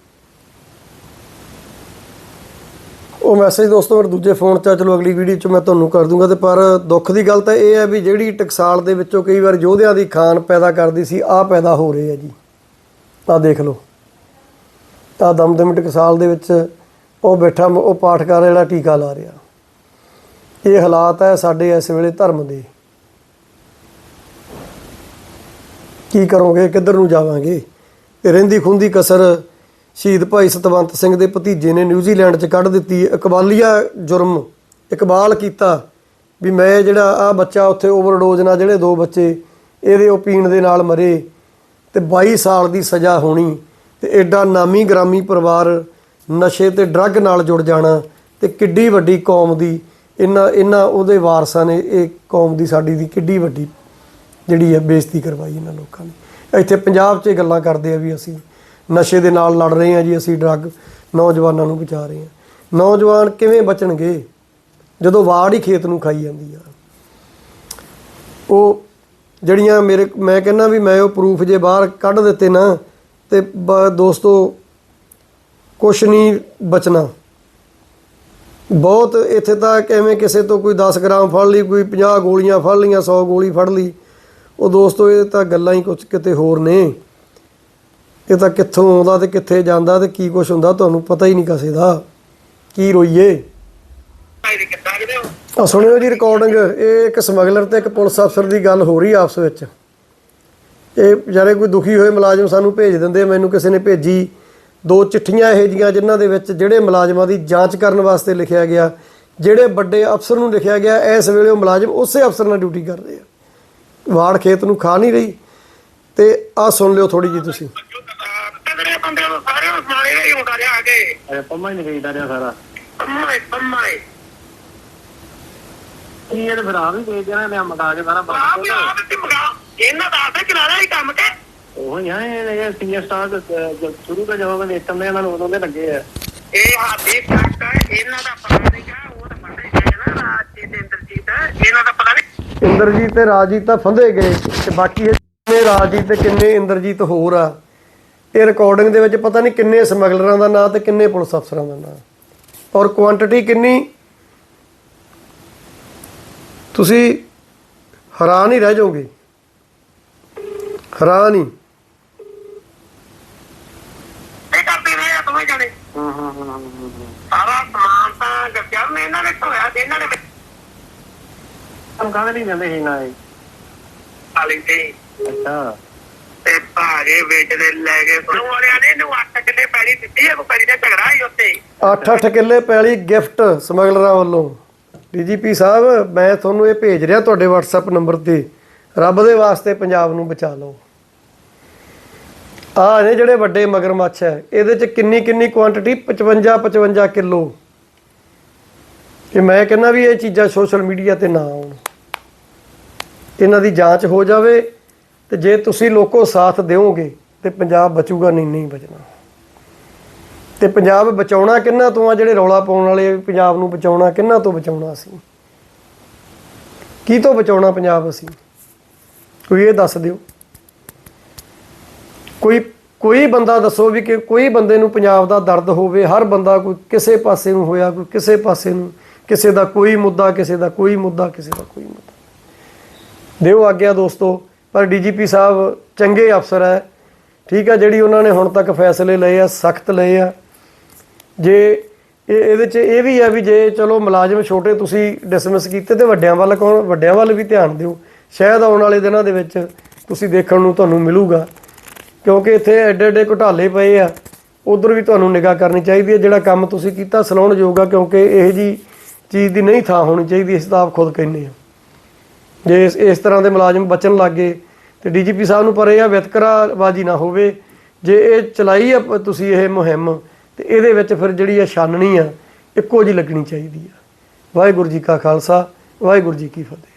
A: ਉਹ ਮੈਸੇਜ ਦੋਸਤੋ ਮੇਰੇ ਦੂਜੇ ਫੋਨ 'ਚ ਆ, ਚਲੋ ਅਗਲੀ ਵੀਡੀਓ 'ਚ ਮੈਂ ਤੁਹਾਨੂੰ ਕਰ ਦੂੰਗਾ ਤੇ ਪਰ ਦੁੱਖ ਦੀ ਗੱਲ ਤਾਂ ਇਹ ਹੈ ਵੀ ਜਿਹੜੀ ਟਕਸਾਲ ਦੇ ਵਿੱਚੋਂ ਕਈ ਵਾਰ ਯੋਧਿਆਂ ਦੀ ਖਾਨ ਪੈਦਾ ਕਰਦੀ ਸੀ ਆ ਪੈਦਾ ਹੋ ਰਹੇ ਹੈ ਜੀ। ਆ ਦੇਖ ਲਓ। ਤਾਂ ਦਮਦਮ ਟਕਸਾਲ ਦੇ ਵਿੱਚ ਉਹ ਬੈਠਾ ਉਹ ਪਾਠਕਾਰ ਜਿਹੜਾ ਟੀਕਾ ਲਾ ਰਿਹਾ। ਇਹ ਹਾਲਾਤ ਹੈ ਸਾਡੇ ਇਸ ਵੇਲੇ ਧਰਮ ਦੇ। ਕੀ ਕਰੋਗੇ? ਕਿੱਧਰ ਨੂੰ ਜਾਵਾਂਗੇ? ਤੇ ਰਹਿੰਦੀ ਖੁੰਦੀ ਕਸਰ ਸ਼ਹੀਦ ਭਾਈ ਸਤਵੰਤ ਸਿੰਘ ਦੇ ਭਤੀਜੇ ਨੇ ਨਿਊਜ਼ੀਲੈਂਡ 'ਚ ਕੱਢ ਦਿੱਤੀ। ਇਕਬਾਲੀਆ ਜੁਰਮ ਇਕਬਾਲ ਕੀਤਾ ਵੀ ਮੈਂ ਜਿਹੜਾ ਆ ਬੱਚਾ ਉੱਥੇ ਓਵਰਡੋਜ਼ ਨਾਲ ਜਿਹੜੇ ਦੋ ਬੱਚੇ ਇਹਦੇ ਉਹ ਪੀਣ ਦੇ ਨਾਲ ਮਰੇ ਤੇ 22 ਸਾਲ ਦੀ ਸਜ਼ਾ ਹੋਣੀ ਤੇ ਐਡਾ ਨਾਮੀ ਗ੍ਰਾਮੀ ਪਰਿਵਾਰ ਨਸ਼ੇ ਤੇ ਡਰੱਗ ਨਾਲ ਜੁੜ ਜਾਣਾ ਤੇ ਕਿੱਡੀ ਵੱਡੀ ਕੌਮ ਦੀ ਇਹਨਾਂ ਇਹਨਾਂ ਉਹਦੇ ਵਾਰਸਾਂ ਨੇ ਇਹ ਕੌਮ ਦੀ ਸਾਡੀ ਦੀ ਕਿੱਡੀ ਵੱਡੀ ਜਿਹੜੀ ਹੈ ਬੇਇੱਜ਼ਤੀ ਕਰਵਾਈ ਇਹਨਾਂ ਲੋਕਾਂ ਨੇ। ਇੱਥੇ ਪੰਜਾਬ 'ਚ ਇਹ ਗੱਲਾਂ ਕਰਦੇ ਆ ਵੀ ਅਸੀਂ ਨਸ਼ੇ ਦੇ ਨਾਲ ਲੜ ਰਹੇ ਹਾਂ ਜੀ, ਅਸੀਂ ਡਰੱਗ ਨੌਜਵਾਨਾਂ ਨੂੰ ਬਚਾ ਰਹੇ ਹਾਂ। ਨੌਜਵਾਨ ਕਿਵੇਂ ਬਚਣਗੇ? ਜਦੋਂ ਵਾੜ ਹੀ ਖੇਤ ਨੂੰ ਖਾਈ ਜਾਂਦੀ ਆ। ਉਹ ਜਿਹੜੀਆਂ ਮੇਰੇ, ਮੈਂ ਕਹਿੰਦਾ ਵੀ ਮੈਂ ਉਹ ਪ੍ਰੂਫ ਜੇ ਬਾਹਰ ਕੱਢ ਦਿੱਤੇ ਨਾ ਤੇ ਬ- ਦੋਸਤੋ, ਕੁਛ ਨਹੀਂ ਬਚਣਾ। ਬਹੁਤ ਇੱਥੇ ਤਾਂ ਕਿਵੇਂ ਕਿਸੇ ਤੋਂ ਕੋਈ 10 ਗ੍ਰਾਮ ਫੜ ਲਈ, ਕੋਈ 50 ਗੋਲੀਆਂ ਫੜ ਲਈਆਂ 100 ਗੋਲੀ ਫੜ ਲਈ। ਉਹ ਦੋਸਤੋ ਇਹ ਤਾਂ ਗੱਲਾਂ ਹੀ ਕੁਝ ਕਿਤੇ ਹੋਰ ਨੇ। ਇਹ ਤਾਂ ਕਿੱਥੋਂ ਆਉਂਦਾ ਤੇ ਕਿੱਥੇ ਜਾਂਦਾ ਤੇ ਕੀ ਕੁਝ ਹੁੰਦਾ ਤੁਹਾਨੂੰ ਪਤਾ ਹੀ ਨਹੀਂ ਕਿਸੇ ਦਾ। ਕੀ ਰੋਈਏ? ਆ ਸੁਣਿਓ ਜੀ ਰਿਕਾਰਡਿੰਗ ਇਹ ਇੱਕ ਸਮਗਲਰ ਤੇ ਇੱਕ ਪੁਲਿਸ ਅਫਸਰ ਦੀ ਗੱਲ ਹੋ ਰਹੀ ਆਪਸ ਵਿੱਚ। ਇਹ ਵਿਚਾਰੇ ਕੋਈ ਦੁਖੀ ਹੋਏ ਮੁਲਾਜ਼ਮ ਸਾਨੂੰ ਭੇਜ ਦਿੰਦੇ ਮੈਨੂੰ ਕਿਸੇ ਨੇ ਭੇਜੀ। ਦੋ ਚਿੱਠੀਆਂ ਇਹ ਜੀਆਂ ਜਿਨ੍ਹਾਂ ਦੇ ਵਿੱਚ ਜਿਹੜੇ ਮੁਲਾਜ਼ਮਾਂ ਦੀ ਜਾਂਚ ਕਰਨ ਵਾਸਤੇ ਲਿਖਿਆ ਗਿਆ, ਜਿਹੜੇ ਵੱਡੇ ਅਫਸਰ ਨੂੰ ਲਿਖਿਆ ਗਿਆ, ਇਸ ਵੇਲੇ ਉਹ ਮੁਲਾਜ਼ਮ ਉਸੇ ਅਫਸਰ ਨਾਲ ਡਿਊਟੀ ਕਰ ਰਹੇ ਆ। ਵਾੜ ਖੇਤ ਨੂੰ ਖਾ ਨਹੀਂ ਰਹੀ। ਤੇ ਆ ਸੁਣ ਲਿਓ ਥੋੜੀ ਜੀ ਤੁਸੀਂ।
C: ਤਗੜੇ ਬੰਦੇ ਨੂੰ ਸਾਰਿਆਂ ਨੂੰ ਸੁਣਾਈ ਨਹੀਂ ਹੁੰਦਾ ਰਿਹਾ ਅਗੇ।
E: ਅਰੇ ਪੰਮਾ ਹੀ ਨਹੀਂ ਰਿਹਾ ਸਾਰਾ।
C: ਪੰਮਾਏ ਪੰਮਾਏ
E: ਕੀ ਇਹ ਫਿਰ ਆ ਵੀ ਵੇਚ ਦੇਣਾ ਮੈਂ ਮਗਾ ਕੇ ਸਾਰਾ
C: ਆਪ ਹੀ ਆਪ ਤੇ ਮਗਾ। ਇਹਨਾਂ ਦਾ ਆਪੇ ਚਲਾਣਾ ਹੀ ਕੰਮ ਤੇ।
E: ਉਹ ਹੀ ਆ ਇਹ ਸੀਨੀਅਰ ਸਟਾਰ ਜਦ ਸ਼ੁਰੂ ਤੋਂ ਜਦੋਂ ਮੈਂ ਵੇਚਣ ਦੇ ਇਹਨਾਂ ਨੂੰ ਉਦੋਂ ਦੇ ਲੱਗੇ ਆ।
C: ਇਹ ਹਾਦੀ ਕੱਟ ਇਹਨਾਂ ਦਾ ਪਤਾ ਨਹੀਂ ਗਾ ਉਹ ਤਾਂ ਪਤਾ ਹੀ ਹੈ ਨਾ ਰਾਜਜੀਤ ਇੰਦਰਜੀਤ ਇਹਨਾਂ ਦਾ
A: ਇੰਦਰਜੀਤ ਤੇ ਰਾਜੀਤ ਤਾਂ ਫੰਦੇ ਗਏ ਤੇ ਬਾਕੀ ਇਹ ਕਿੰਨੇ ਰਾਜੀਤ ਤੇ ਕਿੰਨੇ ਇੰਦਰਜੀਤ ਹੋਰ ਆ। ਇਹ ਰਿਕਾਰਡਿੰਗ ਦੇ ਵਿੱਚ ਪਤਾ ਨਹੀਂ ਕਿੰਨੇ ਸਮਗਲਰਾਂ ਦਾ ਨਾਂ ਤੇ ਕਿੰਨੇ ਪੁਲਿਸ ਅਫਸਰਾਂ ਦਾ ਨਾਂ। ਔਰ ਕੁਆਂਟੀਟੀ ਕਿੰਨੀ? ਤੁਸੀਂ ਹੈਰਾਨ ਹੀ ਰਹਿ ਜਾਓਗੇ। ਹੈਰਾਨ ਹੀ।
C: ਇਹ ਕਰਦੇ ਰਹੇ ਆ ਦੋਵੇਂ ਜਣੇ। ਸਾਰਾ ਸਮਾਨ ਤਾਂ ਗੱਜਰ ਨੇ ਇਹਨਾਂ ਨੇ ਢੋਇਆ ਤੇ ਇਹਨਾਂ ਨੇ
E: ਕੰਮ ਕਾਹਦੇ ਨਹੀਂ ਜਾਂਦੇ ਸੀ ਨਾ ਇਹ
C: ਖਾਲੀ ਤੇ
E: ਅੱਛਾ।
C: ਤੇ ਭਾਗੇ ਵੇਚਦੇ ਲੈ ਗਏ ਸੁਣੋ ਵਾਲਿਆਂ ਨੇ ਇਹਨੂੰ 8 ਕਿੱਲੇ ਪੈੜੀ ਦਿੱਤੀ ਹੈ ਕੋਈ ਪੈੜੀ ਦਾ ਝਗੜਾ ਹੀ ਉੱਤੇ
A: 8-8 ਕਿੱਲੇ ਪੈਲੀ ਗਿਫਟ ਸਮਗਲਰਾਂ ਵੱਲੋਂ। ਡੀਜੀਪੀ ਸਾਹਿਬ ਮੈਂ ਤੁਹਾਨੂੰ ਇਹ ਭੇਜ ਰਿਹਾ ਤੁਹਾਡੇ WhatsApp ਨੰਬਰ ਤੇ। ਰੱਬ ਦੇ ਵਾਸਤੇ ਪੰਜਾਬ ਨੂੰ ਬਚਾ ਲਓ। ਆਹ ਨੇ ਜਿਹੜੇ ਵੱਡੇ ਮਗਰਮੱਛ ਹੈ ਇਹਦੇ ਚ ਕਿੰਨੀ ਕਿੰਨੀ ਕੁਆਂਟੀਟੀ 55 55 ਕਿਲੋ। ਕਿ ਮੈਂ ਕਹਿੰਦਾ ਵੀ ਇਹ ਚੀਜ਼ਾਂ ਸੋਸ਼ਲ ਮੀਡੀਆ ਤੇ ਨਾ ਆਉਣ। ਇਹਨਾਂ ਦੀ ਜਾਂਚ ਹੋ ਜਾਵੇ ਤੇ ਜੇ ਤੁਸੀਂ ਲੋਕੋ ਸਾਥ ਦਿਓਗੇ ਤੇ ਪੰਜਾਬ ਬਚੂਗਾ ਨਹੀਂ ਨਹੀਂ ਬਚਣਾ। ਤੇ ਪੰਜਾਬ ਬਚਾਉਣਾ ਕਿੰਨਾ ਤੋਂ ਆ, ਜਿਹੜੇ ਰੌਲਾ ਪਾਉਣ ਵਾਲੇ ਵੀ ਪੰਜਾਬ ਨੂੰ ਬਚਾਉਣਾ, ਕਿੰਨਾ ਤੋਂ ਬਚਾਉਣਾ ਅਸੀਂ? ਕੀ ਤੋਂ ਬਚਾਉਣਾ ਪੰਜਾਬ ਅਸੀਂ? ਕੋਈ ਇਹ ਦੱਸ ਦਿਓ। ਕੋਈ ਕੋਈ ਬੰਦਾ ਦੱਸੋ ਵੀ ਕਿ ਕੋਈ ਬੰਦੇ ਨੂੰ ਪੰਜਾਬ ਦਾ ਦਰਦ ਹੋਵੇ, ਹਰ ਬੰਦਾ ਕੋਈ ਕਿਸੇ ਪਾਸੇ ਨੂੰ ਹੋਇਆ, ਕੋਈ ਕਿਸੇ ਪਾਸੇ ਨੂੰ ਕਿਸੇ ਦਾ ਕੋਈ ਮੁੱਦਾ, ਕਿਸੇ ਦਾ ਕੋਈ ਮੁੱਦਾ, ਕਿਸੇ ਦਾ ਕੋਈ ਮੁੱਦਾ। ਦਿਓ ਆਗਿਆ ਦੋਸਤੋ, ਪਰ ਡੀਜੀਪੀ ਸਾਹਿਬ ਚੰਗੇ ਅਫਸਰ ਹੈ। ਠੀਕ ਹੈ, ਜਿਹੜੀ ਉਹਨਾਂ ਨੇ ਹੁਣ ਤੱਕ ਫੈਸਲੇ ਲਏ ਆ, ਸਖਤ ਲਏ ਆ। ਜੇ ਇਹ, ਇਹਦੇ ਚ ਇਹ ਵੀ ਆ ਵੀ ਜੇ ਚਲੋ ਮੁਲਾਜ਼ਮ ਛੋਟੇ ਤੁਸੀਂ ਡਿਸਮਿਸ ਕੀਤੇ ਤੇ ਵੱਡਿਆਂ ਵੱਲ ਕੌਣ, ਵੱਡਿਆਂ ਵੱਲ ਵੀ ਧਿਆਨ ਦਿਓ। ਸ਼ਾਇਦ ਆਉਣ ਵਾਲੇ ਦਿਨਾਂ ਦੇ ਵਿੱਚ ਤੁਸੀਂ ਦੇਖਣ ਨੂੰ ਤੁਹਾਨੂੰ ਮਿਲੂਗਾ। ਕਿਉਂਕਿ ਇੱਥੇ ਐਡੇ ਐਡੇ ਘੁਟਾਲੇ ਪਏ ਆ। ਉਧਰ ਵੀ ਤੁਹਾਨੂੰ ਨਿਗਾਹ ਕਰਨੀ ਚਾਹੀਦੀ ਹੈ। ਜਿਹੜਾ ਕੰਮ ਤੁਸੀਂ ਕੀਤਾ ਸਲਾਉਣ ਯੋਗਾ ਕਿਉਂਕਿ ਇਹ ਜੀ ਚੀਜ਼ ਦੀ ਨਹੀਂ ਥਾਂ ਹੋਣੀ ਚਾਹੀਦੀ, ਇਸ ਦਾ ਆਪ ਖੁਦ ਕਹਿੰਦੇ ਆ। ਜੇ ਇਸ ਇਸ ਤਰ੍ਹਾਂ ਦੇ ਮੁਲਾਜ਼ਮ ਬਚਣ ਲੱਗੇ ਤੇ ਡੀਜੀਪੀ ਸਾਹਿਬ ਨੂੰ ਪਰ ਇਹ ਆ ਵਿਤਕਰਾਬਾਜੀ ਨਾ ਹੋਵੇ। ਜੇ ਇਹ ਚਲਾਈ ਆ ਤੁਸੀਂ ਇਹ ਮੁਹਿੰਮ, ਤੇ ਇਹਦੇ ਵਿੱਚ ਫਿਰ ਜਿਹੜੀ ਆ ਛਾਨਣੀ ਆ, ਇੱਕੋ ਜੀ ਲੱਗਣੀ ਚਾਹੀਦੀ ਆ। ਵਾਹਿਗੁਰੂ ਜੀ ਕਾ ਖਾਲਸਾ, ਵਾਹਿਗੁਰੂ ਜੀ ਕੀ ਫਤਿਹ।